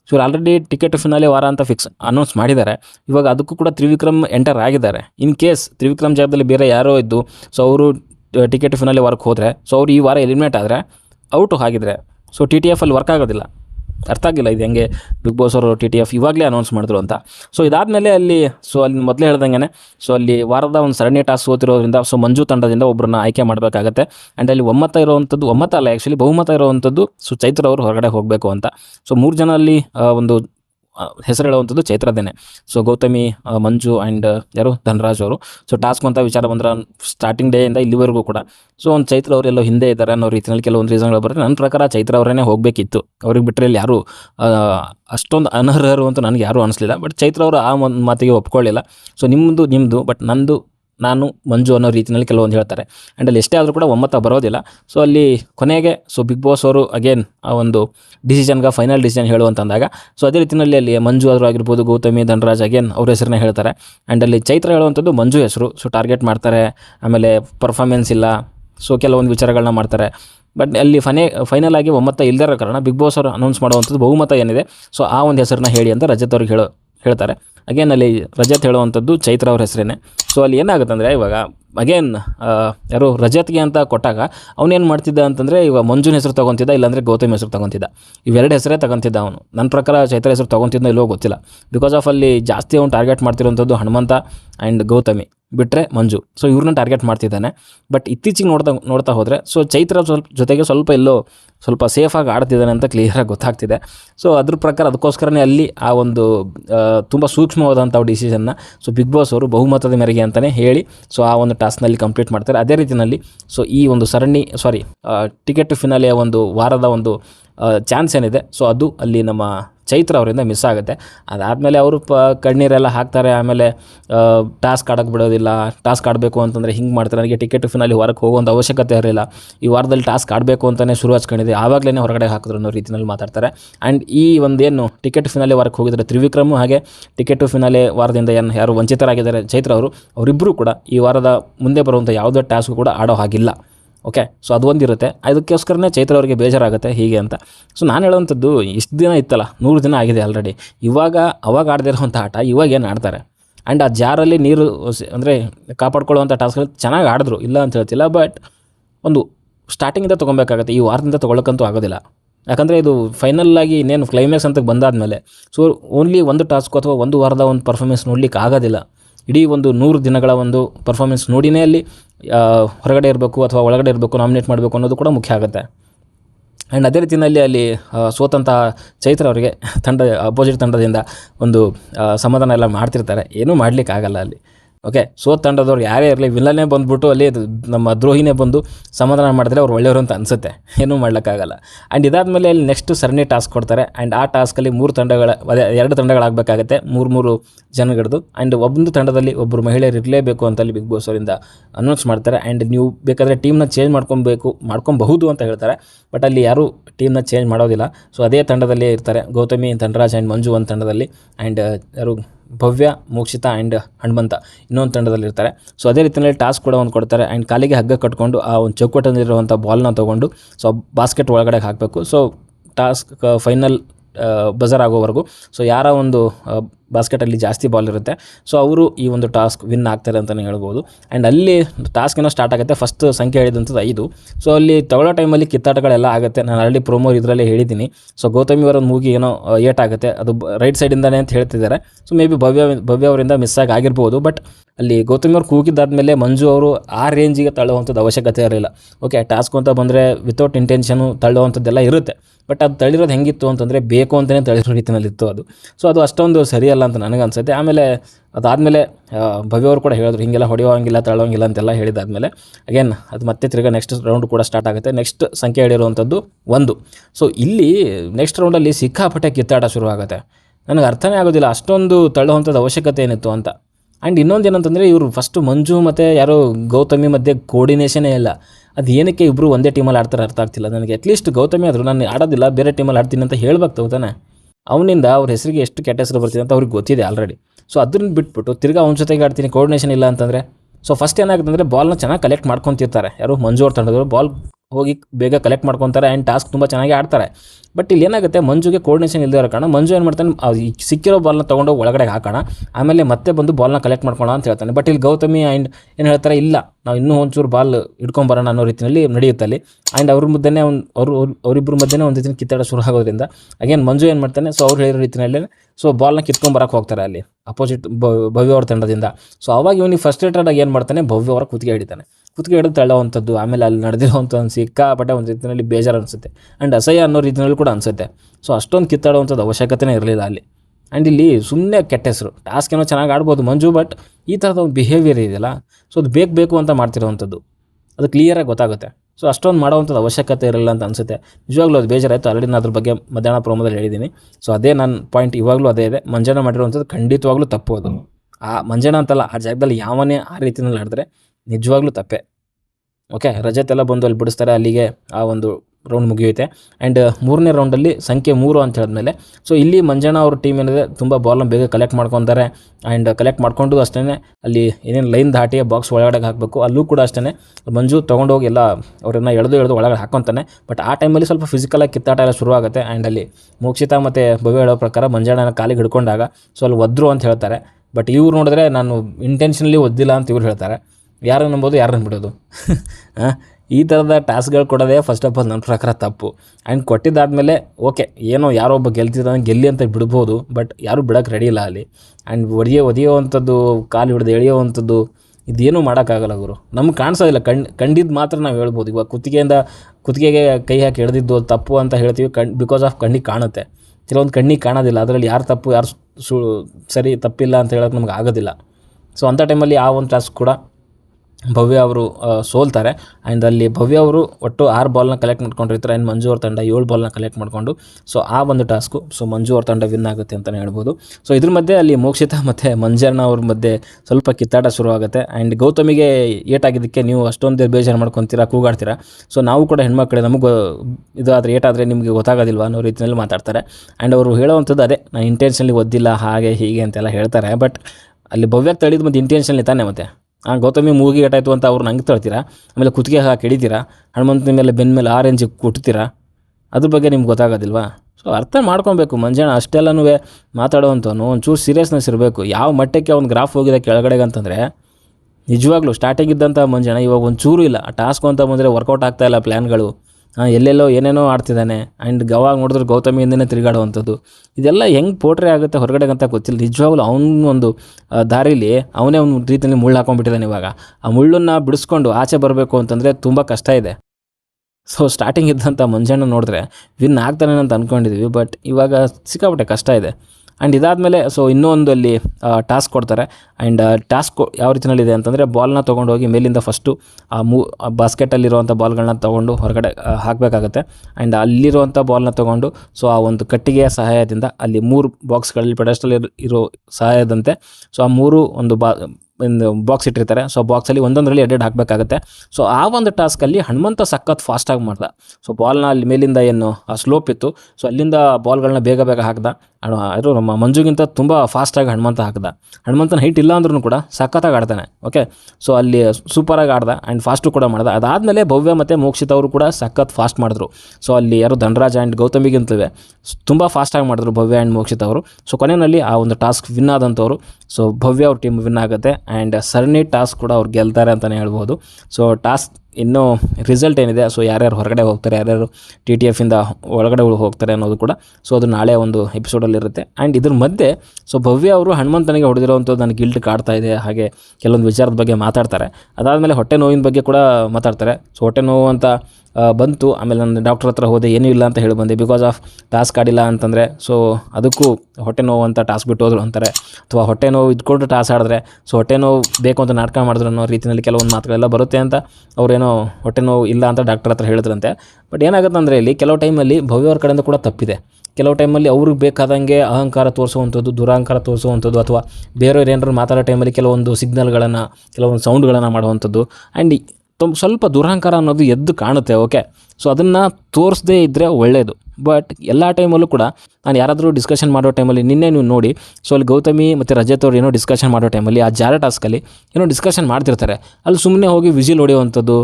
Speaker 1: ಸೊ ಇವ್ರು ಆಲ್ರೆಡಿ ಟಿಕೆಟ್ ಫಿನಾಲೆ ವಾರ ಅಂತ ಫಿಕ್ಸ್ ಅನೌನ್ಸ್ ಮಾಡಿದ್ದಾರೆ. ಇವಾಗ ಅದಕ್ಕೂ ಕೂಡ ತ್ರಿವಿಕ್ರಮ್ ಎಂಟರ್ ಆಗಿದ್ದಾರೆ. ಇನ್ ಕೇಸ್ ತ್ರಿವಿಕ್ರಮ್ ಜಾಗದಲ್ಲಿ ಬೇರೆ ಯಾರೋ ಇದ್ದು ಸೊ ಅವರು ಟಿಕೆಟ್ ಫಿನಾಲೆ ವಾರಕ್ಕೆ ಹೋದರೆ ಸೊ ಅವ್ರು ಈ ವಾರ ಎಲಿಮಿನೇಟ್ ಆದರೆ ಔಟು ಆಗಿದ್ರೆ ಸೊ ಟಿ ಟಿ ಎಫಲ್ಲಿ ವರ್ಕ್ ಆಗೋದಿಲ್ಲ. ಅರ್ಥ ಆಗಿಲ್ಲ. ಇದು ಹೆಂಗೆ ಬಿಗ್ ಬಾಸ್ ಅವರು ಟಿ ಟಿ ಎಫ್ ಇವಾಗಲೇ ಅನೌನ್ಸ್ ಮಾಡಿದ್ರು ಅಂತ. ಸೊ ಇದಾದಮೇಲೆ ಅಲ್ಲಿ ಸೊ ಅಲ್ಲಿ ಮೊದಲೇ ಹೇಳ್ದಂಗೆ ಸೊ ಅಲ್ಲಿ ವಾರದ ಒಂದು ಸರಣಿ ಟಾಸ್ ಓದಿರೋದ್ರಿಂದ ಸೊ ಮಂಜು ತಂಡದಿಂದ ಒಬ್ಬರನ್ನ ಆಯ್ಕೆ ಮಾಡಬೇಕಾಗತ್ತೆ. ಆ್ಯಂಡ್ ಅಲ್ಲಿ ಒಮ್ಮತ ಇರುವಂಥದ್ದು ಒಮ್ಮತ ಅಲ್ಲ ಆ್ಯಕ್ಚುಲಿ ಬಹುಮತ ಇರುವಂಥದ್ದು ಸೊ ಚೈತ್ರ ಅವರು ಹೊರಗಡೆ ಹೋಗಬೇಕು ಅಂತ. ಸೊ ಮೂರು ಜನ ಅಲ್ಲಿ ಒಂದು ಹೆಸರು ಹೇಳುವಂಥದ್ದು ಚೈತ್ರದೇನೆ. ಸೊ ಗೌತಮಿ ಮಂಜು ಆ್ಯಂಡ್ ಯಾರು? ಧನರಾಜ್ ಅವರು. ಸೊ ಟಾಸ್ಕ್ ಅಂತ ವಿಚಾರ ಬಂದ್ರೆ ಸ್ಟಾರ್ಟಿಂಗ್ ಡೇಯಿಂದ ಇಲ್ಲಿವರೆಗೂ ಕೂಡ. ಸೊ ಒಂದು ಚೈತ್ರ ಅವರೆಲ್ಲ ಹಿಂದೆ ಇದ್ದಾರೆ ಅನ್ನೋ ರೀತಿಯಲ್ಲಿ ಕೆಲವೊಂದು ರೀಸನ್ಗಳು ಬರುತ್ತೆ. ನನ್ನ ಪ್ರಕಾರ ಚೈತ್ರ ಅವರೇ ಹೋಗಬೇಕಿತ್ತು. ಅವ್ರಿಗೆ ಬಿಟ್ಟರೆ ಇಲ್ಲಿ ಯಾರು ಅಷ್ಟೊಂದು ಅನರ್ಹರು ಅಂತ ನನಗೆ ಯಾರೂ ಅನಿಸ್ಲಿಲ್ಲ. ಬಟ್ ಚೈತ್ರ ಅವರು ಆ ಒಂದು ಮಾತಿಗೆ ಒಪ್ಕೊಳ್ಳಿಲ್ಲ. ಸೊ ನಿಮ್ಮದು ನಿಮ್ಮದು ಬಟ್ ನಂದು ನಾನು, ಮಂಜು ಅನ್ನೋ ರೀತಿಯಲ್ಲಿ ಕೆಲವೊಂದು ಹೇಳ್ತಾರೆ. ಆ್ಯಂಡ್ ಅಲ್ಲಿ ಎಷ್ಟೇ ಆದರೂ ಕೂಡ ಒಮ್ಮತ ಬರೋದಿಲ್ಲ. ಸೊ ಅಲ್ಲಿ ಕೊನೆಗೆ ಸೊ ಬಿಗ್ ಬಾಸ್ ಅವರು ಅಗೇನ್ ಆ ಒಂದು ಡಿಸಿಷನ್ಗೆ ಫೈನಲ್ ಡಿಸಿಷನ್ ಹೇಳುವಂತಂದಾಗ ಸೊ ಅದೇ ರೀತಿಯಲ್ಲಿ ಅಲ್ಲಿ ಮಂಜು ಆದರೂ ಆಗಿರ್ಬೋದು, ಗೌತಮಿ, ಧನರಾಜ್ ಅಗೇನ್ ಅವ್ರ ಹೆಸರನ್ನ ಹೇಳ್ತಾರೆ. ಆ್ಯಂಡ್ ಅಲ್ಲಿ ಚೈತ್ರ ಹೇಳುವಂಥದ್ದು ಮಂಜು ಹೆಸರು. ಸೊ ಟಾರ್ಗೆಟ್ ಮಾಡ್ತಾರೆ. ಆಮೇಲೆ ಪರ್ಫಾರ್ಮೆನ್ಸ್ ಇಲ್ಲ. ಸೊ ಕೆಲವೊಂದು ವಿಚಾರಗಳನ್ನ ಮಾಡ್ತಾರೆ. ಬಟ್ ಅಲ್ಲಿ ಫನೇ ಫೈನಲ್ ಆಗಿ ಒಮ್ಮತ ಇಲ್ಲದೇ ಕಾರಣ ಬಿಗ್ ಬಾಸ್ ಅವರು ಅನೌನ್ಸ್ ಮಾಡುವಂಥದ್ದು ಬಹುಮತ ಏನಿದೆ. ಸೊ ಆ ಒಂದು ಹೆಸರನ್ನ ಹೇಳಿ ಅಂತ ರಜತ್ ಅವ್ರಿಗೆ ಹೇಳೋ, ಹೇಳ್ತಾರೆ. ಅಗೇನ್ ಅಲ್ಲಿ ರಜತ್ ಹೇಳುವಂಥದ್ದು ಚೈತ್ರ ಅವ್ರ ಹೆಸರೇನೆ. ಸೊ ಅಲ್ಲಿ ಏನಾಗುತ್ತೆ ಅಂದರೆ ಇವಾಗ ಅಗೇನ್ ಯಾರು ರಜತ್ಗೆ ಅಂತ ಕೊಟ್ಟಾಗ ಅವನೇನು ಮಾಡ್ತಿದ್ದ ಅಂತಂದರೆ ಇವಾಗ ಮಂಜುನ ಹೆಸರು ತೊಗೊತಿದ್ದ, ಇಲ್ಲಾಂದರೆ ಗೌತಮ್ ಹೆಸರು ತೊಗೊತಿದ್ದ. ಇವೆರಡು ಹೆಸರೇ ತಗೊಂತಿದ್ದ ಅವನು. ನನ್ನ ಪ್ರಕಾರ ಚೈತ್ರ ಹೆಸರು ತೊಗೊತಿದ್ದ ಇಲ್ಲೋ ಗೊತ್ತಿಲ್ಲ. ಬಿಕಾಸ್ ಆಫ್ ಅಲ್ಲಿ ಜಾಸ್ತಿ ಅವ್ನು ಟಾರ್ಗೆಟ್ ಮಾಡ್ತಿರೋಂಥದ್ದು ಹನುಮಂತ ಆ್ಯಂಡ್ ಗೌತಮಿ ಬಿಟ್ಟರೆ ಮಂಜು. ಸೊ ಇವ್ರನ್ನ ಟಾರ್ಗೆಟ್ ಮಾಡ್ತಿದ್ದಾನೆ. ಬಟ್ ಇತ್ತೀಚೆಗೆ ನೋಡ್ತಾ ನೋಡ್ತಾ ಹೋದರೆ ಸೊ ಚೈತ್ರ ಸ್ವಲ್ಪ, ಜೊತೆಗೆ ಸ್ವಲ್ಪ ಎಲ್ಲೋ ಸ್ವಲ್ಪ ಸೇಫಾಗಿ ಆಡ್ತಿದ್ದಾನೆ ಅಂತ ಕ್ಲಿಯರಾಗಿ ಗೊತ್ತಾಗ್ತಿದೆ. ಸೊ ಅದ್ರ ಪ್ರಕಾರ ಅದಕ್ಕೋಸ್ಕರನೇ ಅಲ್ಲಿ ಆ ಒಂದು ತುಂಬ ಸೂಕ್ಷ್ಮವಾದಂಥ ಡಿಸಿಷನ್ನ ಸೊ ಬಿಗ್ ಬಾಸ್ ಅವರು ಬಹುಮತದ ಮೇರೆಗೆ ಅಂತಲೇ ಹೇಳಿ ಸೊ ಆ ಒಂದು ಟಾಸ್ಕ್ನಲ್ಲಿ ಕಂಪ್ಲೀಟ್ ಮಾಡ್ತಾರೆ. ಅದೇ ರೀತಿಯಲ್ಲಿ ಸೊ ಈ ಒಂದು ಸರಣಿ ಸಾರಿ ಟಿಕೆಟ್ ಫಿನಾಲೆಯ ಒಂದು ವಾರದ ಒಂದು ಚಾನ್ಸ್ ಏನಿದೆ. ಸೊ ಅದು ಅಲ್ಲಿ ನಮ್ಮ ಚೈತ್ರ ಅವರಿಂದ ಮಿಸ್ ಆಗುತ್ತೆ. ಅದಾದಮೇಲೆ ಅವರು ಪ, ಕಣ್ಣೀರೆಲ್ಲ ಹಾಕ್ತಾರೆ. ಆಮೇಲೆ ಟಾಸ್ಕ್ ಆಡೋಕ್ಕೆ ಬಿಡೋದಿಲ್ಲ. ಟಾಸ್ಕ್ ಆಡಬೇಕು ಅಂತಂದರೆ ಹಿಂಗೆ ಮಾಡ್ತಾರೆ. ನನಗೆ ಟಿಕೆಟ್ ಫಿನಾಲಿ ಹೊರಗೆ ಹೋಗುವಂಥ ಅವಶ್ಯಕತೆ ಇರಲಿಲ್ಲ. ಈ ವಾರದಲ್ಲಿ ಟಾಸ್ಕ್ ಆಡಬೇಕು ಅಂತಲೇ ಶುರು ಹಚ್ಕೊಂಡಿದೆ ಆವಾಗಲೇ ಹೊರಗಡೆ ಹಾಕಿದ್ರು ಅನ್ನೋ ರೀತಿಯಲ್ಲಿ ಮಾತಾಡ್ತಾರೆ. ಆ್ಯಂಡ್ ಈ ಒಂದೇನು ಟಿಕೆಟ್ ಫಿನಾಲೆ ವಾರಕ್ಕೆ ಹೋಗಿದ್ದಾರೆ ತ್ರಿವಿಕ್ರಮ್ ಹಾಗೆ ಟಿಕೆಟ್ ಫಿನಾಲೆ ವಾರದಿಂದ ಏನು ಯಾರು ವಂಚಿತರಾಗಿದ್ದಾರೆ ಚೈತ್ರ ಅವರು ಅವರಿಬ್ಬರೂ ಕೂಡ ಈ ವಾರದ ಮುಂದೆ ಬರುವಂಥ ಯಾವುದೇ ಟಾಸ್ಕು ಕೂಡ ಆಡೋ ಹಾಗಿಲ್ಲ. ಓಕೆ ಸೊ ಅದು ಒಂದಿರುತ್ತೆ. ಅದಕ್ಕೋಸ್ಕರನೇ ಚೈತ್ರ ಅವರಿಗೆ ಬೇಜಾರಾಗುತ್ತೆ ಹೀಗೆ ಅಂತ. ಸೊ ನಾನು ಹೇಳುವಂಥದ್ದು ಇಷ್ಟು ದಿನ ಇತ್ತಲ್ಲ, ನೂರು ದಿನ ಆಗಿದೆ ಆಲ್ರೆಡಿ ಇವಾಗ, ಅವಾಗ ಆಡದೇ ಇರೋವಂಥ ಆಟ ಇವಾಗ ಏನು ಆಡ್ತಾರೆ? ಆ್ಯಂಡ್ ಆ ಜಾರಲ್ಲಿ ನೀರು ಅಂದರೆ ಕಾಪಾಡ್ಕೊಳ್ಳುವಂಥ ಟಾಸ್ಕ್ಗಳು ಚೆನ್ನಾಗಿ ಆಡಿದ್ರು, ಇಲ್ಲ ಅಂತ ಹೇಳ್ತಿಲ್ಲ ಬಟ್ ಒಂದು ಸ್ಟಾರ್ಟಿಂಗಿಂದ ತೊಗೊಬೇಕಾಗತ್ತೆ, ಈ ವಾರದಿಂದ ತೊಗೊಳಕ್ಕಂತೂ ಆಗೋದಿಲ್ಲ. ಯಾಕಂದರೆ ಇದು ಫೈನಲ್ ಆಗಿ ಇನ್ನೇನು ಕ್ಲೈಮ್ಯಾಕ್ಸ್ ಅಂತ ಬಂದಾದಮೇಲೆ ಸೊ ಓನ್ಲಿ ಒಂದು ಟಾಸ್ಕ್ ಅಥವಾ ಒಂದು ವಾರದ ಒಂದು ಪರ್ಫಾರ್ಮೆನ್ಸ್ ನೋಡ್ಲಿಕ್ಕೆ ಆಗೋದಿಲ್ಲ ಇಡೀ ಒಂದು ನೂರು ದಿನಗಳ ಒಂದು ಪರ್ಫಾರ್ಮೆನ್ಸ್ ನೋಡಿನೇ ಅಲ್ಲಿ ಹೊರಗಡೆ ಇರಬೇಕು ಅಥವಾ ಒಳಗಡೆ ಇರಬೇಕು ನಾಮಿನೇಟ್ ಮಾಡಬೇಕು ಅನ್ನೋದು ಕೂಡ ಮುಖ್ಯ ಆಗುತ್ತೆ. ಆ್ಯಂಡ್ ಅದೇ ರೀತಿಯಲ್ಲಿ ಅಲ್ಲಿ ಸೋತಂತಹ ಚೈತ್ರ ಅವರಿಗೆ ತಂಡ ಅಪೋಸಿಟ್ ತಂಡದಿಂದ ಒಂದು ಸಮಾಧಾನ ಎಲ್ಲ ಮಾಡ್ತಿರ್ತಾರೆ. ಏನೂ ಮಾಡಲಿಕ್ಕಾಗಲ್ಲ ಅಲ್ಲಿ. ಓಕೆ ಸೋತ್ ತಂಡದವ್ರು ಯಾರೇ ಇರಲಿ ವಿಲ್ಲನೇ ಬಂದುಬಿಟ್ಟು ಅಲ್ಲಿ ನಮ್ಮ ದ್ರೋಹಿನೇ ಬಂದು ಸಮಾಧಾನ ಮಾಡಿದ್ರೆ ಅವ್ರು ಒಳ್ಳೆಯವರು ಅಂತ ಅನಿಸುತ್ತೆ. ಏನೂ ಮಾಡೋಕ್ಕಾಗಲ್ಲ ಆ್ಯಂಡ್ ಇದಾದಮೇಲೆ ಅಲ್ಲಿ ನೆಕ್ಸ್ಟ್ ಸರಣಿ ಟಾಸ್ಕ್ ಕೊಡ್ತಾರೆ. ಆ್ಯಂಡ್ ಆ ಟಾಸ್ಕಲ್ಲಿ ಮೂರು ತಂಡಗಳ, ಅದೇ ಎರಡು ತಂಡಗಳಾಗಬೇಕಾಗತ್ತೆ, ಮೂರು ಮೂರು ಜನಗಳದ್ದು ಆ್ಯಂಡ್ ಒಂದು ತಂಡದಲ್ಲಿ ಒಬ್ಬರು ಮಹಿಳೆಯರು ಇರಲೇಬೇಕು ಅಂತ ಅಲ್ಲಿ ಬಿಗ್ ಬಾಸ್ ಅವರಿಂದ ಅನೌನ್ಸ್ ಮಾಡ್ತಾರೆ. ಆ್ಯಂಡ್ ನೀವು ಬೇಕಾದರೆ ಟೀಮ್ನ ಚೇಂಜ್ ಮಾಡ್ಕೊಬೇಕು, ಮಾಡ್ಕೊಬಹುದು ಅಂತ ಹೇಳ್ತಾರೆ. ಬಟ್ ಅಲ್ಲಿ ಯಾರೂ ಟೀಮ್ನ ಚೇಂಜ್ ಮಾಡೋದಿಲ್ಲ. ಸೊ ಅದೇ ತಂಡದಲ್ಲೇ ಇರ್ತಾರೆ. ಗೌತಮಿ, ಧನರಾಜ್ ಆ್ಯಂಡ್ ಮಂಜು ಒಂದು ತಂಡದಲ್ಲಿ. ಆ್ಯಂಡ್ ಯಾರು ಭವ್ಯ, ಮೋಕ್ಷಿತ ಆ್ಯಂಡ್ ಹಣಮಂತ ಇನ್ನೊಂದು ತಂಡದಲ್ಲಿರ್ತಾರೆ. ಸೊ ಅದೇ ರೀತಿಯಲ್ಲಿ ಟಾಸ್ಕ್ ಕೂಡ ಒಂದು ಕೊಡ್ತಾರೆ ಆ್ಯಂಡ್ ಕಾಲಿಗೆ ಹಗ್ಗ ಕಟ್ಕೊಂಡು ಆ ಒಂದು ಚೌಕಟ್ಟಲ್ಲಿರುವಂಥ ಬಾಲ್ನ ತೊಗೊಂಡು ಸೊ ಬಾಸ್ಕೆಟ್ ಒಳಗಡೆ ಹಾಕಬೇಕು. ಸೊ ಟಾಸ್ಕ್ ಫೈನಲ್ ಬಜರ್ ಆಗೋವರೆಗೂ. ಸೊ ಯಾರ ಒಂದು ಬಾಸ್ಕೆಟಲ್ಲಿ ಜಾಸ್ತಿ ಬಾಲ್ ಇರುತ್ತೆ. ಸೊ ಅವರು ಈ ಒಂದು ಟಾಸ್ಕ್ ವಿನ್ ಆಗ್ತಾರೆ ಅಂತಲೇ ಹೇಳ್ಬೋದು. ಆ್ಯಂಡ್ ಅಲ್ಲಿ ಟಾಸ್ಕ್ ಏನೋ ಸ್ಟಾರ್ಟ್ ಆಗುತ್ತೆ ಫಸ್ಟ್ ಸಂಖ್ಯೆ ಹೇಳಿದಂಥದ್ದು ಐದು. ಸೊ ಅಲ್ಲಿ ತಗೊಳ್ಳೋ ಟೈಮಲ್ಲಿ ಕಿತ್ತಾಟಗಳೆಲ್ಲ ಆಗುತ್ತೆ. ನಾನು ಆಲ್ರೆಡಿ ಪ್ರೊಮೋ ಇದರಲ್ಲಿ ಹೇಳಿದ್ದೀನಿ. ಸೊ ಗೌತಮಿ ಅವರ ಮೂಗಿ ಏನೋ ಏಟ್ ಆಗುತ್ತೆ ಅದು ರೈಟ್ ಸೈಡಿಂದಾನೆ ಅಂತ ಹೇಳ್ತಿದ್ದಾರೆ. So maybe Bhavya Bhavya ಅವರಿಂದ ಮಿಸ್ ಆಗಿ ಆಗಿರ್ಬೋದು. ಬಟ್ ಅಲ್ಲಿ ಗೌತಮಿ ಅವ್ರು ಕೂಗಿದ್ದಾದ್ಮೇಲೆ ಮಂಜು ಅವರು ಆ ರೇಂಜಿಗೆ ತಳ್ಳುವಂಥದ್ದು ಅವಶ್ಯಕತೆ ಇರಲಿಲ್ಲ. ಓಕೆ ಟಾಸ್ಕ್ ಅಂತ ಬಂದರೆ ವಿತೌಟ್ ಇಂಟೆನ್ಷನು ತಳ್ಳುವಂಥದ್ದೆಲ್ಲ ಇರುತ್ತೆ. ಬಟ್ ಅದು ತಳ್ಳಿರೋದು ಹೆಂಗಿತ್ತು ಅಂತಂದರೆ ಬೇಕು ಅಂತಲೇ ತಳ್ಳಿರೋ ರೀತಿಯಲ್ಲಿತ್ತು ಅದು. ಸೊ ಅದು ಅಷ್ಟೊಂದು ಸರಿಯಲ್ಲ. ಅಂತ ನನಗೆ ಅನ್ಸುತ್ತೆ. ಆಮೇಲೆ ಅದಾದಮೇಲೆ ಭವ್ಯ ಅವರು ಕೂಡ ಹೇಳಿದ್ರು, ಹಿಂಗೆಲ್ಲ ಹೊಡೆಯೋಂಗಿಲ್ಲ ತಳ್ಳೋಂಗಿಲ್ಲ ಅಂತೆಲ್ಲ ಹೇಳಿದಾದ್ಮೇಲೆ ಅಗೇನ್ ಅದು ಮತ್ತೆ ತಿರ್ಗಿ ನೆಕ್ಸ್ಟ್ ರೌಂಡ್ ಕೂಡ ಸ್ಟಾರ್ಟ್ ಆಗುತ್ತೆ. ನೆಕ್ಸ್ಟ್ ಸಂಖ್ಯೆ ಹೇಳಿರುವಂಥದ್ದು ಒಂದು. ಸೊ ಇಲ್ಲಿ ನೆಕ್ಸ್ಟ್ ರೌಂಡಲ್ಲಿ ಸಿಕ್ಕಾಪಟ್ಟೆ ಕಿತ್ತಾಟ ಶುರುವಾಗುತ್ತೆ. ನನಗೆ ಅರ್ಥನೇ ಆಗೋದಿಲ್ಲ, ಅಷ್ಟೊಂದು ತಳ್ಳುವಂಥದ್ದು ಅವಶ್ಯಕತೆ ಏನಿತ್ತು ಅಂತ. ಆ್ಯಂಡ್ ಇನ್ನೊಂದು ಏನಂತಂದರೆ, ಇವರು ಫಸ್ಟು ಮಂಜು ಮತ್ತು ಯಾರೋ ಗೌತಮಿ ಮಧ್ಯೆ ಕೋರ್ಡಿನೇಷನೇ ಇಲ್ಲ. ಅದು ಏನಕ್ಕೆ ಇಬ್ಬರು ಒಂದೇ ಟೀಮಲ್ಲಿ ಆಡ್ತಾರೆ ಅರ್ಥ ಆಗ್ತಿಲ್ಲ. ನನಗೆ ಅಟ್ಲೀಸ್ಟ್ ಗೌತಮಿ ಆದರೂ, ನಾನು ಆಡೋದಿಲ್ಲ, ಬೇರೆ ಟೀಮಲ್ಲಿ ಆಡ್ತೀನಿ ಅಂತ ಹೇಳ್ಬೇಕು ತಾನೆ. ಅವನಿಂದ ಅವ್ರ ಹೆಸರಿಗೆ ಎಷ್ಟು ಕೆಟ್ಟ ಹೆಸರು ಬರ್ತಿದೆ ಅಂತ ಅವ್ರಿಗೆ ಗೊತ್ತಿದೆ ಆಲ್ರೆಡಿ ಸೊ ಅದನ್ನ ಬಿಟ್ಬಿಟ್ಟು ತಿರ್ಗಾ ಅವ್ನ ಜೊತೆಗೆ ಆಡ್ತೀನಿ ಕೋರ್ಡಿನೇಷನ್ ಇಲ್ಲ ಅಂತಂದರೆ. ಸೊ ಫಸ್ಟ್ ಏನಾಗುತ್ತೆ ಅಂದರೆ ಬಾಲ್ನ ಚೆನ್ನಾಗಿ ಕಲೆಕ್ಟ್ ಮಾಡ್ಕೊತಿರ್ತಾರೆ. ಯಾರು ಮಂಜು ಅವ್ರ ತಂಡದವರು ಬಾಲ್ ಹೋಗಿ ಬೇಗ ಕಲೆಕ್ಟ್ ಮಾಡ್ಕೊತಾರೆ ಆ್ಯಂಡ್ ಟಾಸ್ಕ್ ತುಂಬ ಚೆನ್ನಾಗಿ ಆಡ್ತಾರೆ. ಬಟ್ ಇಲ್ಲಿ ಏನಾಗುತ್ತೆ, ಮಂಜುಗೆ ಕೋರ್ಡಿನೇಷನ್ ಇಲ್ಲದೇ ಇರೋ ಕಾರಣ ಮಂಜು ಏನು ಮಾಡ್ತಾನೆ ಸಿಕ್ಕಿರೋ ಬಾಲ್ನ ತೊಗೊಂಡು ಒಳಗಡೆ ಹಾಕೋಣ, ಆಮೇಲೆ ಮತ್ತೆ ಬಂದು ಬಾಲ್ನ ಕಲೆಕ್ಟ್ ಮಾಡ್ಕೊಳ್ಳೋಣ ಅಂತ ಹೇಳ್ತಾನೆ. ಬಟ್ ಇಲ್ಲಿ ಗೌತಮಿ ಆ್ಯಂಡ್ ಏನು ಹೇಳ್ತಾರೆ, ಇಲ್ಲ, ನಾವು ಇನ್ನೂ ಒಂಚೂರು ಬಾಲ್ ಇಟ್ಕೊಂಬರೋಣ ಅನ್ನೋ ರೀತಿಯಲ್ಲಿ ನಡೆಯುತ್ತೆ ಅಲ್ಲಿ. ಆ್ಯಂಡ್ ಅವ್ರ ಮುದ್ದೆನೇ ಒಂದು, ಅವರು ಅವರಿಬ್ಬರ ಮಧ್ಯೆ ಒಂದು ರೀತಿಯಲ್ಲಿ ಕಿತ್ತಾಡೋ ಶುರು ಆಗೋದ್ರಿಂದ ಅಗೇನ್ ಮಂಜು ಏನು ಮಾಡ್ತಾನೆ ಸೊ ಅವ್ರು ಹೇಳಿರೋ ರೀತಿಯಲ್ಲಿ ಸೊ ಬಾಲ್ನ ಕಿತ್ಕೊಂಬರಕ್ಕೆ ಹೋಗ್ತಾರೆ ಅಲ್ಲಿ. ಅಪೋಸಿಟ್ ಭವ್ಯ ಅವ್ರ ತಂಡದಿಂದ. ಸೊ ಅವಾಗ ಇವನಿಗೆ ಫಸ್ಟ್ರೇಟೆಡ್ ಆಗಿ ಏನು ಮಾಡ್ತಾನೆ? ಭವ್ಯ ಅವರ ಕುತ್ತಿಗೆ ಹಿಡಿತಾನೆ. ಕುತ್ತಿಗೆ ಹಿಡಿದು ತಳ್ಳೋವಂಥದ್ದು, ಆಮೇಲೆ ಅಲ್ಲಿ ನಡೆದಿರುವಂಥ ಒಂದು ಸಿಕ್ಕಾಪಟ್ಟೆ ಒಂದು ರೀತಿಯಲ್ಲಿ ಬೇಜಾರು ಅನಿಸುತ್ತೆ. ಆ್ಯಂಡ್ ಅಸಹ್ಯ ಅನ್ನೋ ರೀತಿಯಲ್ಲಿ ಕೂಡ ಅನಿಸುತ್ತೆ. ಸೊ ಅಷ್ಟೊಂದು ಕಿತ್ತಾಡುವಂಥದ್ದು ಅವಶ್ಯಕತೆನೇ ಇರಲಿಲ್ಲ ಅಲ್ಲಿ. ಆ್ಯಂಡ್ ಇಲ್ಲಿ ಸುಮ್ಮನೆ ಕೆಟ್ಟ ಹೆಸರು. ಟಾಸ್ಕ್ ಏನೋ ಚೆನ್ನಾಗಿ ಆಡ್ಬೋದು ಮಂಜು ಬಟ್ ಈ ಥರದ ಒಂದು ಬಿಹೇವಿಯರ್ ಇದೆಯಲ್ಲ ಸೊ ಅದು ಬೇಕು ಬೇಕು ಅಂತ ಮಾಡ್ತಿರೋವಂಥದ್ದು. ಅದು ಕ್ಲಿಯರಾಗಿ ಗೊತ್ತಾಗುತ್ತೆ. ಸೊ ಅಷ್ಟೊಂದು ಮಾಡೋವಂಥದ್ದು ಅವಶ್ಯಕತೆ ಇರಲಿಲ್ಲ ಅಂತ ಅನಿಸುತ್ತೆ. ನಿಜವಾಗ್ಲೂ ಅದು ಬೇಜಾರಾಯಿತು. ಆಲ್ರೆಡಿ ನಾನು ಅದ್ರ ಬಗ್ಗೆ ಮಧ್ಯಾಹ್ನ ಪ್ರೋಮದಲ್ಲಿ ಹೇಳಿದ್ದೀನಿ. ಸೊ ಅದೇ ನನ್ನ ಪಾಯಿಂಟ್ ಇವಾಗಲೂ ಅದೇ ಇದೆ. ಮಂಜನ ಮಾಡಿರುವಂಥದ್ದು ಖಂಡಿತವಾಗ್ಲೂ ತಪ್ಪು ಅದು. ಆ ಮಂಜನ ಅಂತಲ್ಲ, ಆ ಜಾಗದಲ್ಲಿ ಯಾವನೇ ಆ ರೀತಿಯಲ್ಲಿ ಆಡಿದ್ರೆ ನಿಜವಾಗ್ಲೂ ತಪ್ಪೆ. ಓಕೆ ರಜತ್ ಎಲ್ಲ ಬಂದು ಅಲ್ಲಿ ಬಿಡಿಸ್ತಾರೆ ಅಲ್ಲಿಗೆ ಆ ಒಂದು ರೌಂಡ್ ಮುಗಿಯುತ್ತೆ. ಆ್ಯಂಡ್ ಮೂರನೇ ರೌಂಡಲ್ಲಿ ಸಂಖ್ಯೆ ಮೂರು ಅಂತ ಹೇಳಿದ್ಮೇಲೆ ಸೊ ಇಲ್ಲಿ ಮಂಜಣ್ಣ ಅವ್ರ ಟೀಮ್ ಏನಿದೆ, ತುಂಬ ಬಾಲನ್ನು ಬೇಗ ಕಲೆಕ್ಟ್ ಮಾಡ್ಕೊತಾರೆ. ಆ್ಯಂಡ್ ಕಲೆಕ್ಟ್ ಮಾಡಿಕೊಂಡು ಅಷ್ಟೇ ಅಲ್ಲಿ ಏನೇನು ಲೈನ್ ದಾಟಿ ಬಾಕ್ಸ್ ಒಳಗಡೆ ಹಾಕಬೇಕು, ಅಲ್ಲೂ ಕೂಡ ಅಷ್ಟೇ ಮಂಜು ತೊಗೊಂಡೋಗಿ ಎಲ್ಲ ಅವ್ರನ್ನ ಎಳೆದು ಎಳೆದು ಒಳಗಡೆ ಹಾಕೊತಾನೆ ಬಟ್ ಆ ಟೈಮಲ್ಲಿ ಸ್ವಲ್ಪ ಫಿಸಿಕಲಾಗಿ ಕಿತ್ತಾಟ ಎಲ್ಲ ಶುರುವಾಗುತ್ತೆ. ಆ್ಯಂಡ್ ಅಲ್ಲಿ ಮೋಕ್ಷಿತ ಮತ್ತು ಭವ್ಯ ಹೇಳೋ ಪ್ರಕಾರ ಮಂಜಣ್ಣನ ಕಾಲಿಗೆ ಹಿಡ್ಕೊಂಡಾಗ ಸೊ ಅಲ್ಲಿ ಒದ್ರು ಅಂತ ಹೇಳ್ತಾರೆ. ಬಟ್ ಇವ್ರು ನೋಡಿದ್ರೆ ನಾನು ಇಂಟೆನ್ಷನಲಿ ಒದ್ದಿಲ್ಲ ಅಂತ ಇವ್ರು ಹೇಳ್ತಾರೆ. ಯಾರು ನಂಬೋದು ಯಾರನ್ನು ಬಿಡೋದು? ಈ ಥರದ ಟಾಸ್ಕ್ಗಳು ಕೊಡೋದೇ ಫಸ್ಟ್ ಆಫ್ ಆಲ್ ನನ್ನ ಪ್ರಕಾರ ತಪ್ಪು. ಆ್ಯಂಡ್ ಕೊಟ್ಟಿದ್ದಾದಮೇಲೆ ಓಕೆ ಏನೋ ಯಾರೋ ಒಬ್ಬ ಗೆಲ್ತಿದ್ದಾನೆ, ಗೆಲ್ಲಿ ಅಂತ ಬಿಡ್ಬೋದು ಬಟ್ ಯಾರೂ ಬಿಡೋಕ್ಕೆ ರೆಡಿ ಇಲ್ಲ ಅಲ್ಲಿ. ಆ್ಯಂಡ್ ಒಡೆಯೋ ಒದೆಯೋವಂಥದ್ದು ಕಾಲು ಹಿಡ್ದು ಎಳೆಯೋವಂಥದ್ದು ಇದೇನೂ ಮಾಡೋಕ್ಕಾಗಲ್ಲ ಗುರು. ನಮ್ಗೆ ಕಾಣಿಸೋದಿಲ್ಲ, ಕಂಡ್ ಕಂಡಿದ್ದು ಮಾತ್ರ ನಾವು ಹೇಳ್ಬೋದು. ಇವಾಗ ಕುತ್ತಿಗೆಯಿಂದ, ಕುತ್ತಿಗೆಗೆ ಕೈ ಹಾಕಿ ಹಿಡ್ದಿದ್ದು ಅದು ತಪ್ಪು ಅಂತ ಹೇಳ್ತೀವಿ ಕಣ್ ಬಿಕಾಸ್ ಆಫ್ ಕಣ್ಣಿಗೆ ಕಾಣುತ್ತೆ. ಕೆಲವೊಂದು ಕಣ್ಣಿಗೆ ಕಾಣೋದಿಲ್ಲ, ಅದರಲ್ಲಿ ಯಾರು ತಪ್ಪು, ಯಾರು ಸು ಸರಿ, ತಪ್ಪಿಲ್ಲ ಅಂತ ಹೇಳೋಕೆ ನಮ್ಗೆ ಆಗೋದಿಲ್ಲ. ಸೊ ಅಂಥ ಟೈಮಲ್ಲಿ ಆ ಒಂದು ಟಾಸ್ಕ್ ಕೂಡ ಭವ್ಯ ಅವರು ಸೋಲ್ತಾರೆ. ಆ್ಯಂಡ್ ಅಲ್ಲಿ ಭವ್ಯ ಅವರು ಒಟ್ಟು ಆರು ಬಾಲ್ನ ಕಲೆಕ್ಟ್ ಮಾಡ್ಕೊಂಡಿರ್ತಾರೆ ಆ್ಯಂಡ್ ಮಂಜು ಅವ್ರ ತಂಡ ಏಳು ಬಾಲ್ನ ಕಲೆಕ್ಟ್ ಮಾಡಿಕೊಂಡು ಸೊ ಆ ಒಂದು ಟಾಸ್ಕು ಸೊ ಮಂಜು ಅವ್ರ ತಂಡ ವಿನ್ ಆಗುತ್ತೆ ಅಂತಲೇ ಹೇಳ್ಬೋದು. ಸೊ ಇದ್ರ ಮಧ್ಯೆ ಅಲ್ಲಿ ಮೋಕ್ಷಿತ ಮತ್ತು ಮಂಜಣ್ಣ ಅವ್ರ ಮಧ್ಯೆ ಸ್ವಲ್ಪ ಕಿತ್ತಾಟ ಶುರುವಾಗುತ್ತೆ. ಆ್ಯಂಡ್ ಗೌತಮಿಗೆ ಏಟಾಗಿದ್ದಕ್ಕೆ ನೀವು ಅಷ್ಟೊಂದು ಬೇಜಾರು ಮಾಡ್ಕೊತೀರಾ, ಕೂಗಾಡ್ತೀರಾ? ಸೊ ನಾವು ಕೂಡ ಹೆಣ್ಮಕ್ಳೆ, ನಮಗೆ ಇದಾದರೆ, ಏಟಾದರೆ ನಿಮಗೆ ಗೊತ್ತಾಗೋದಿಲ್ವ ಅನ್ನೋ ರೀತಿಯಲ್ಲಿ ಮಾತಾಡ್ತಾರೆ. ಆ್ಯಂಡ್ ಅವರು ಹೇಳೋವಂಥದ್ದು ಅದೇ, ನಾನು ಇಂಟೆನ್ಷನ್ಲಿ ಓದಿಲ್ಲ ಹಾಗೆ ಹೀಗೆ ಅಂತೆಲ್ಲ ಹೇಳ್ತಾರೆ. ಬಟ್ ಅಲ್ಲಿ ಭವ್ಯ ತಳಿದ ಮತ್ತು ಇಂಟೆನ್ಷನ್ಲಿ ತಾನೆ ಮತ್ತೆ? ಗೌತಮಿ ಮೂಗಿ ಏಟಾಯ್ತು ಅಂತ ಅವ್ರು ನಂಗೆ ತಳ್ತೀರಾ? ಆಮೇಲೆ ಕುತ್ತಿಗೆ ಹಾಕಿ ಹಿಡಿತೀರಾ ಹನುಮಂತನ ಮೇಲೆ ಬೆನ್ನ ಮೇಲೆ ಆರೆಂಜ್ ಕುಟ್ತೀರಾ ಅದ್ರ ಬಗ್ಗೆ ನಿಮ್ಗೆ ಗೊತ್ತಾಗೋದಿಲ್ವಾ? ಸೊ ಅರ್ಥ ಮಾಡ್ಕೊಬೇಕು ಮಂಜಾಣ ಅಷ್ಟೆಲ್ಲನೂ ಮಾತಾಡೋವಂಥವನು ಒಂಚೂರು ಸೀರಿಯಸ್ನೆಸ್ ಇರಬೇಕು. ಯಾವ ಮಟ್ಟಕ್ಕೆ ಅವ್ನು ಗ್ರಾಫ್ ಹೋಗಿದೆ ಕೆಳಗಡೆಗೆ ಅಂತಂದರೆ, ನಿಜವಾಗ್ಲೂ ಸ್ಟಾರ್ಟಿಂಗ್ ಇದ್ದಂಥ ಮಂಜಾಣ ಇವಾಗ ಒಂಚೂರು ಇಲ್ಲ. ಆ ಟಾಸ್ಕ್ ಅಂತ ಬಂದರೆ ವರ್ಕೌಟ್ ಆಗ್ತಾಯಿಲ್ಲ ಪ್ಲ್ಯಾನ್ಗಳು ಎಲ್ಲೆಲ್ಲೋ ಏನೇನೋ ಆಡ್ತಿದ್ದಾನೆ. ಆ್ಯಂಡ್ ಗವಾಗ ನೋಡಿದ್ರೆ ಗೌತಮಿಯಿಂದನೇ ತಿರುಗಾಡುವಂಥದ್ದು. ಇದೆಲ್ಲ ಹೆಂಗೆ ಪೋಟ್ರೆ ಆಗುತ್ತೆ ಹೊರಗಡೆ ಅಂತ ಗೊತ್ತಿಲ್ಲ. ನಿಜವಾಗ್ಲೂ ಅವನ ಒಂದು ದಾರಿಲಿ ಅವನೇ ಒಂದು ರೀತಿಯಲ್ಲಿ ಮುಳ್ಳು ಹಾಕೊಂಡ್ಬಿಟ್ಟಿದ್ದಾನೆ ಇವಾಗ. ಆ ಮುಳ್ಳನ್ನು ಬಿಡಿಸ್ಕೊಂಡು ಆಚೆ ಬರಬೇಕು ಅಂತಂದರೆ ತುಂಬ ಕಷ್ಟ ಇದೆ. ಸೊ ಸ್ಟಾರ್ಟಿಂಗ್ ಇದ್ದಂಥ ಮಂಜಣ್ಣ ನೋಡಿದ್ರೆ ವಿನ್ ಆಗ್ತಾನೆ ಅಂತ ಅಂದ್ಕೊಂಡಿದ್ವಿ ಬಟ್ ಇವಾಗ ಸಿಕ್ಕಾಪಟ್ಟೆ ಕಷ್ಟ ಇದೆ. ಆ್ಯಂಡ್ ಇದಾದಮೇಲೆ ಸೊ ಇನ್ನೂ ಒಂದು ಅಲ್ಲಿ ಟಾಸ್ಕ್ ಕೊಡ್ತಾರೆ ಆ್ಯಂಡ್ ಟಾಸ್ಕ್ ಯಾವ ರೀತಿಯಲ್ಲಿದೆ ಅಂತಂದರೆ ಬಾಲ್ನ ತೊಗೊಂಡೋಗಿ ಮೇಲಿಂದ ಫಸ್ಟು ಆ, ಮೂ ಬಾಸ್ಕೆಟಲ್ಲಿರುವಂಥ ಬಾಲ್ಗಳನ್ನ ತೊಗೊಂಡು ಹೊರಗಡೆ ಹಾಕಬೇಕಾಗತ್ತೆ. ಆ್ಯಂಡ್ ಅಲ್ಲಿರುವಂಥ ಬಾಲ್ನ ತೊಗೊಂಡು ಸೊ ಆ ಒಂದು ಕಟ್ಟಿಗೆಯ ಸಹಾಯದಿಂದ ಅಲ್ಲಿ ಮೂರು ಬಾಕ್ಸ್ಗಳಲ್ಲಿ ಪೆಡಸ್ಟಲ್ ಇರೋ ಸಹಾಯದಂತೆ ಸೊ ಆ ಮೂರು ಒಂದು ಬಾ, ಒಂದು ಬಾಕ್ಸ್ ಇಟ್ಟಿರ್ತಾರೆ. ಸೊ ಬಾಕ್ಸಲ್ಲಿ ಒಂದೊಂದರಲ್ಲಿ ಎರಡೆರಡು ಹಾಕಬೇಕಾಗುತ್ತೆ. ಸೊ ಆ ಒಂದು ಟಾಸ್ಕಲ್ಲಿ ಹನುಮಂತ ಸಖತ್ ಫಾಸ್ಟಾಗಿ ಮಾಡ್ದ. ಸೊ ಬಾಲ್ನ ಅಲ್ಲಿ ಮೇಲಿಂದ ಏನು ಸ್ಲೋಪ್ ಇತ್ತು. ಸೊ ಅಲ್ಲಿಂದ ಬಾಲ್ಗಳನ್ನ ಬೇಗ ಬೇಗ ಹಾಕ್ದ. ಅದು ನಮ್ಮ ಮಂಜುಗಿಂತ ತುಂಬ ಫಾಸ್ಟಾಗಿ ಹನುಮಂತ ಹಾಕ್ದ. ಹನುಮಂತನ ಹೈಟ್ ಇಲ್ಲ ಅಂದ್ರೂ ಕೂಡ ಸಖತ್ತಾಗಿ ಆಡ್ತಾನೆ ಓಕೆ ಸೊ ಅಲ್ಲಿ ಸೂಪರಾಗಿ ಆಡ್ದ ಆ್ಯಂಡ್ ಫಾಸ್ಟು ಕೂಡ ಮಾಡ್ದ. ಅದಾದಮೇಲೆ ಭವ್ಯ ಮತ್ತು ಮೋಕ್ಷಿತ ಅವರು ಕೂಡ ಸಖತ್ ಫಾಸ್ಟ್ ಮಾಡಿದ್ರು. ಸೊ ಅಲ್ಲಿ ಯಾರು ಧನರಾಜ್ ಆ್ಯಂಡ್ ಗೌತಮಿಗಿಂತಲೇ ತುಂಬ ಫಾಸ್ಟಾಗಿ ಮಾಡಿದ್ರು ಭವ್ಯ ಆ್ಯಂಡ್ ಮೋಕ್ಷಿತ ಅವರು. ಸೊ ಕೊನೆಯಲ್ಲಿ ಆ ಒಂದು ಟಾಸ್ಕ್ ವಿನ್ ಆದಂಥವ್ರು ಸೊ ಭವ್ಯ ಅವ್ರ ಟೀಮ್ ವಿನ್ ಆಗುತ್ತೆ ಆ್ಯಂಡ್ ಸರಣಿ ಟಾಸ್ಕ್ ಕೂಡ ಅವ್ರು ಗೆಲ್ತಾರೆ ಅಂತಲೇ ಹೇಳ್ಬೋದು. ಸೊ ಟಾಸ್ಕ್ ಇನ್ನೂ ರಿಸಲ್ಟ್ ಏನಿದೆ ಸೊ ಯಾರ್ಯಾರು ಹೊರಗಡೆ ಹೋಗ್ತಾರೆ, ಯಾರ್ಯಾರು ಟಿ ಟಿ ಎಫಿಂದ ಒಳಗಡೆ ಹೋಗ್ತಾರೆ ಅನ್ನೋದು ಕೂಡ ಸೊ ಅದು ನಾಳೆ ಒಂದು ಎಪಿಸೋಡಲ್ಲಿರುತ್ತೆ ಆ್ಯಂಡ್ ಇದ್ರ ಮಧ್ಯೆ ಸೊ ಭವ್ಯ ಅವರು ಹನುಮಂತನಿಗೆ ಹೊಡೆದಿರೋವಂಥದ್ದು ನನಗೆ ಗಿಲ್ಟ್ ಕಾಡ್ತಾ ಇದೆ, ಹಾಗೆ ಕೆಲವೊಂದು ವಿಚಾರದ ಬಗ್ಗೆ ಮಾತಾಡ್ತಾರೆ. ಅದಾದಮೇಲೆ ಹೊಟ್ಟೆ ನೋವಿನ ಬಗ್ಗೆ ಕೂಡ ಮಾತಾಡ್ತಾರೆ. ಸೊ ಹೊಟ್ಟೆ ನೋವು ಅಂತ ಬಂತು. ಆಮೇಲೆ ನಾನು ಡಾಕ್ಟರ್ ಹತ್ರ ಹೋದೆ, ಏನೂ ಇಲ್ಲ ಅಂತ ಹೇಳಿ ಬಂದೆ. ಬಿಕಾಸ್ ಆಫ್ ಟಾಸ್ಕ್ ಆಡಿಲ್ಲ ಅಂತಂದರೆ ಸೊ ಅದಕ್ಕೂ ಹೊಟ್ಟೆ ನೋವು ಅಂತ ಟಾಸ್ಕ್ ಬಿಟ್ಟು ಹೋದ್ರು ಅಂತಾರೆ. ಅಥವಾ ಹೊಟ್ಟೆ ನೋವು ಇದ್ಕೊಂಡು ಟಾಸ್ ಆಡಿದ್ರೆ ಸೊ ಹೊಟ್ಟೆ ನೋವು ಬೇಕು ಅಂತ ನಾಟಕ ಮಾಡಿದ್ರು ಅನ್ನೋ ರೀತಿಯಲ್ಲಿ ಕೆಲವೊಂದು ಮಾತುಗಳೆಲ್ಲ ಬರುತ್ತೆ ಅಂತ ಅವರೇನೋ ಹೊಟ್ಟೆ ನೋವು ಇಲ್ಲ ಅಂತ ಡಾಕ್ಟರ್ ಹತ್ರ ಹೇಳಿದ್ರಂತೆ. ಬಟ್ ಏನಾಗುತ್ತೆ ಅಂದರೆ ಇಲ್ಲಿ ಕೆಲವು ಟೈಮಲ್ಲಿ ಭವ್ಯವರ ಕಡೆಯಿಂದ ಕೂಡ ತಪ್ಪಿದೆ. ಕೆಲವು ಟೈಮಲ್ಲಿ ಅವ್ರಿಗೆ ಬೇಕಾದಂಗೆ ಅಹಂಕಾರ ತೋರಿಸುವಂಥದ್ದು ದುರಹಂಕಾರ ತೋರಿಸುವಂಥದ್ದು ಅಥವಾ ಬೇರೆಯವ್ರು ಏನಾರು ಮಾತಾಡೋ ಟೈಮಲ್ಲಿ ಕೆಲವೊಂದು ಸಿಗ್ನಲ್ಗಳನ್ನು ಕೆಲವೊಂದು ಸೌಂಡ್ಗಳನ್ನು ಮಾಡುವಂಥದ್ದು. ಆ್ಯಂಡ್ ತುಂಬ ಸ್ವಲ್ಪ ದುರಹಂಕಾರ ಅನ್ನೋದು ಎದ್ದು ಕಾಣುತ್ತೆ ಓಕೆ ಸೊ ಅದನ್ನು ತೋರಿಸದೇ ಇದ್ದರೆ ಒಳ್ಳೆಯದು ಬಟ್ ಎಲ್ಲ ಟೈಮಲ್ಲೂ ಕೂಡ ನಾನು ಯಾರಾದರೂ ಡಿಸ್ಕಷನ್ ಮಾಡೋ ಟೈಮಲ್ಲಿ ನಿನ್ನೆ ನೀವು ನೋಡಿ ಸೊ ಅಲ್ಲಿ ಗೌತಮಿ ಮತ್ತು ರಜತ್ ಅವ್ರು ಏನೋ ಡಿಸ್ಕಷನ್ ಮಾಡೋ ಟೈಮಲ್ಲಿ ಆ ಜಾರ ಟಾಸ್ಕಲ್ಲಿ ಏನೋ ಡಿಸ್ಕಷನ್ ಮಾಡ್ತಿರ್ತಾರೆ. ಅಲ್ಲಿ ಸುಮ್ಮನೆ ಹೋಗಿ ವಿಜಿಲ್ ಹೊಡೆಯುವಂಥದ್ದು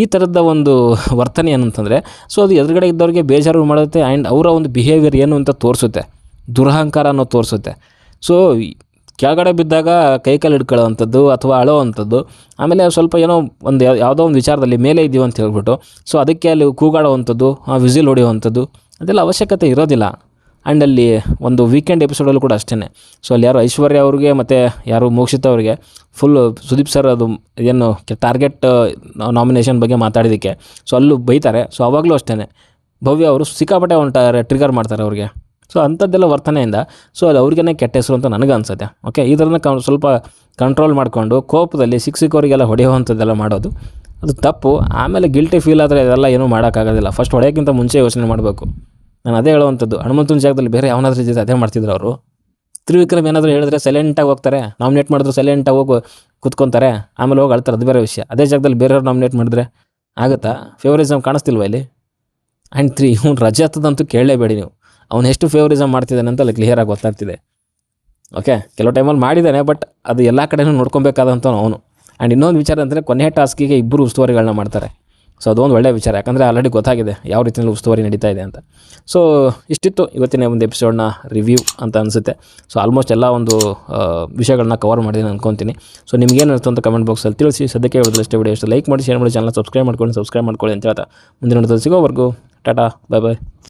Speaker 1: ಈ ಥರದ ಒಂದು ವರ್ತನೆ ಏನಂತಂದರೆ ಸೊ ಅದು ಎದುರುಗಡೆ ಇದ್ದವ್ರಿಗೆ ಬೇಜಾರು ಮಾಡುತ್ತೆ ಆ್ಯಂಡ್ ಅವರ ಒಂದು ಬಿಹೇವಿಯರ್ ಏನು ಅಂತ ತೋರಿಸುತ್ತೆ. ದುರಹಂಕಾರ ಅನ್ನೋದು ತೋರಿಸುತ್ತೆ. ಸೊ ಕೆಳಗಡೆ ಬಿದ್ದಾಗ ಕೈಕಾಲು ಹಿಡ್ಕೊಳ್ಳೋವಂಥದ್ದು ಅಥವಾ ಅಳೋವಂಥದ್ದು. ಆಮೇಲೆ ಸ್ವಲ್ಪ ಏನೋ ಒಂದು ಯಾವ- ಯಾವುದೋ ಒಂದು ವಿಚಾರದಲ್ಲಿ ಮೇಲೆ ಇದ್ದೀವಿ ಅಂತ ಹೇಳ್ಬಿಟ್ಟು, ಸೊ ಅದಕ್ಕೆ ಅಲ್ಲಿ ಕೂಗಾಡೋವಂಥದ್ದು ವಿಸಿಲ್ ಹೊಡೆಯುವಂಥದ್ದು, ಅದೆಲ್ಲ ಅವಶ್ಯಕತೆ ಇರೋದಿಲ್ಲ. ಆ್ಯಂಡ್ ಅಲ್ಲಿ ಒಂದು ವೀಕೆಂಡ್ ಎಪಿಸೋಡಲ್ಲೂ ಕೂಡ ಅಷ್ಟೇ ಸೊ ಅಲ್ಲಿ ಯಾರು ಐಶ್ವರ್ಯ ಅವ್ರಿಗೆ ಮತ್ತು ಯಾರು ಮೋಕ್ಷಿತ ಅವರಿಗೆ ಫುಲ್ ಸುದೀಪ್ ಸರ್ ಅದು ಏನು ಟಾರ್ಗೆಟ್ ನಾಮಿನೇಷನ್ ಬಗ್ಗೆ ಮಾತಾಡಿದ್ದಕ್ಕೆ. ಸೊ ಅಲ್ಲೂ ಬೈತಾರೆ. ಸೊ ಅವಾಗಲೂ ಅಷ್ಟೇ ಭವ್ಯ ಅವರು ಸಿಕ್ಕಾಪಟ್ಟೆ ಒಂಟಾರೆ ಟ್ರಿಗರ್ ಮಾಡ್ತಾರೆ ಅವ್ರಿಗೆ. ಸೊ ಅಂಥದ್ದೆಲ್ಲ ವರ್ತನೆಯಿಂದ ಸೊ ಅದು ಅವ್ರಿಗೇ ಕೆಟ್ಟ ಹೆಸರು ಅಂತ ನನಗೆ ಅನ್ಸುತ್ತೆ. ಓಕೆ ಇದನ್ನು ಕ, ಸ್ವಲ್ಪ ಕಂಟ್ರೋಲ್ ಮಾಡಿಕೊಂಡು, ಕೋಪದಲ್ಲಿ ಸಿಕ್ಕ ಹೊಡೆಯುವಂಥದ್ದೆಲ್ಲ ಮಾಡೋದು, ಅದು ತಪ್ಪು. ಆಮೇಲೆ ಗಿಲ್ಟಿ ಫೀಲ್ ಆದರೆ ಅದೆಲ್ಲ ಏನೂ ಮಾಡೋಕ್ಕಾಗೋದಿಲ್ಲ. ಫಸ್ಟ್ ಹೊಡೆಯೋಕ್ಕಿಂತ ಮುಂಚೆ ಯೋಚನೆ ಮಾಡಬೇಕು. ನಾನು ಅದೇ ಹೇಳುವಂಥದ್ದು. ಹನುಮಂತನ ಜಾಗದಲ್ಲಿ ಬೇರೆ ಯಾವನಾದ್ರೂ ಜೊತೆ ಅದೇ ಮಾಡ್ತಿದ್ರು ಅವರು. ತ್ರಿವಿಕ್ರಮ್ ಏನಾದರೂ ಹೇಳಿದ್ರೆ ಸೈಲೆಂಟಾಗಿ ಹೋಗ್ತಾರೆ. ನಾಮಿನೇಟ್ ಮಾಡಿದ್ರು ಸೈಲೆಂಟಾಗಿ ಹೋಗಿ, ಕುತ್ಕೊತಾರೆ. ಆಮೇಲೆ ಹೋಗಿ ಅಳ್ತಾರೆ, ಅದು ಬೇರೆ ವಿಷಯ. ಅದೇ ಜಾಗದಲ್ಲಿ ಬೇರೆಯವ್ರು ನಾಮಿನೇಟ್ ಮಾಡಿದ್ರೆ ಆಗುತ್ತಾ? ಫೇವರಿಸಮ್ ಕಾಣಿಸ್ತಿಲ್ವ ಇಲ್ಲಿ? ಆ್ಯಂಡ್ ತ್ರೀ ಇವ್ನು ಹತ್ತದಂತೂ ಕೇಳಲೇಬೇಡಿ ನೀವು. ಅವ್ನು ಎಷ್ಟು ಫೇವರಿಸಮ್ ಮಾಡ್ತಿದ್ದಾನೆ ಅಂತ ಅಲ್ಲಿ ಕ್ಲಿಯರಾಗಿ ಗೊತ್ತಾಗ್ತಿದೆ. ಓಕೆ ಕೆಲವು ಟೈಮಲ್ಲಿ ಮಾಡಿದ್ದಾನೆ ಬಟ್ ಅದು ಎಲ್ಲ ಕಡೆನೂ ನೋಡ್ಕೊಬೇಕಾದಂಥ ಅವನು. ಆ್ಯಂಡ್ ಇನ್ನೊಂದು ವಿಚಾರ ಅಂದರೆ ಕೊನೆಯ ಟಾಸ್ಕಿಗೆ ಇಬ್ಬರು ಉಸ್ತುವಾರಿಗಳನ್ನ ಮಾಡ್ತಾರೆ. ಸೊ ಅದೊಂದು ಒಳ್ಳೆಯ ವಿಚಾರ. ಯಾಕಂದರೆ ಆಲ್ರೆಡಿ ಗೊತ್ತಾಗಿದೆ ಯಾವ ರೀತಿಯಲ್ಲಿ ಉಸ್ತುವಾರಿ ನಡೀತಾ ಇದೆ ಅಂತ. ಸೊ ಇಷ್ಟಿತ್ತು ಇವತ್ತಿನ ಒಂದು ಎಪಿಸೋಡ್ನ ರಿವ್ಯೂ ಅಂತ ಅನಿಸುತ್ತೆ. ಸೊ ಆಲ್ಮೋಸ್ಟ್ ಎಲ್ಲ ಒಂದು ವಿಷಯಗಳನ್ನ ಕವರ್ ಮಾಡಿದ್ದೀನಿ ಅನ್ಕೊತೀನಿ. ಸೊ ನಿಮಗೇನು ಅನಿಸ್ತು ಅಂತ ಕಮೆಂಟ್ ಬಾಕ್ಸಲ್ಲಿ ತಿಳಿಸಿ. ಸದ್ಯಕ್ಕೆ ಹೇಳಿದ್ರೆ ಅಷ್ಟೇ ವಿಡಿಯೋ ಎಷ್ಟು ಲೈಕ್ ಮಾಡಿ ಶೇರ್ ಮಾಡಿ ಚಾನಲ್ ಸಬ್ಸ್ಕ್ರೈಬ್ ಮಾಡ್ಕೊಳ್ಳಿ ಸಬ್ಸ್ಕ್ರೈಬ್ ಮಾಡ್ಕೊಳ್ಳಿ ಅಂತ ಹೇಳ್ತಾ ಮುಂದಿನ ಹಂತದಲ್ಲಿ ಸಿಗೋವರೆಗೂ. ಟಾಟಾ ಬಾಯ್ ಬಾಯ್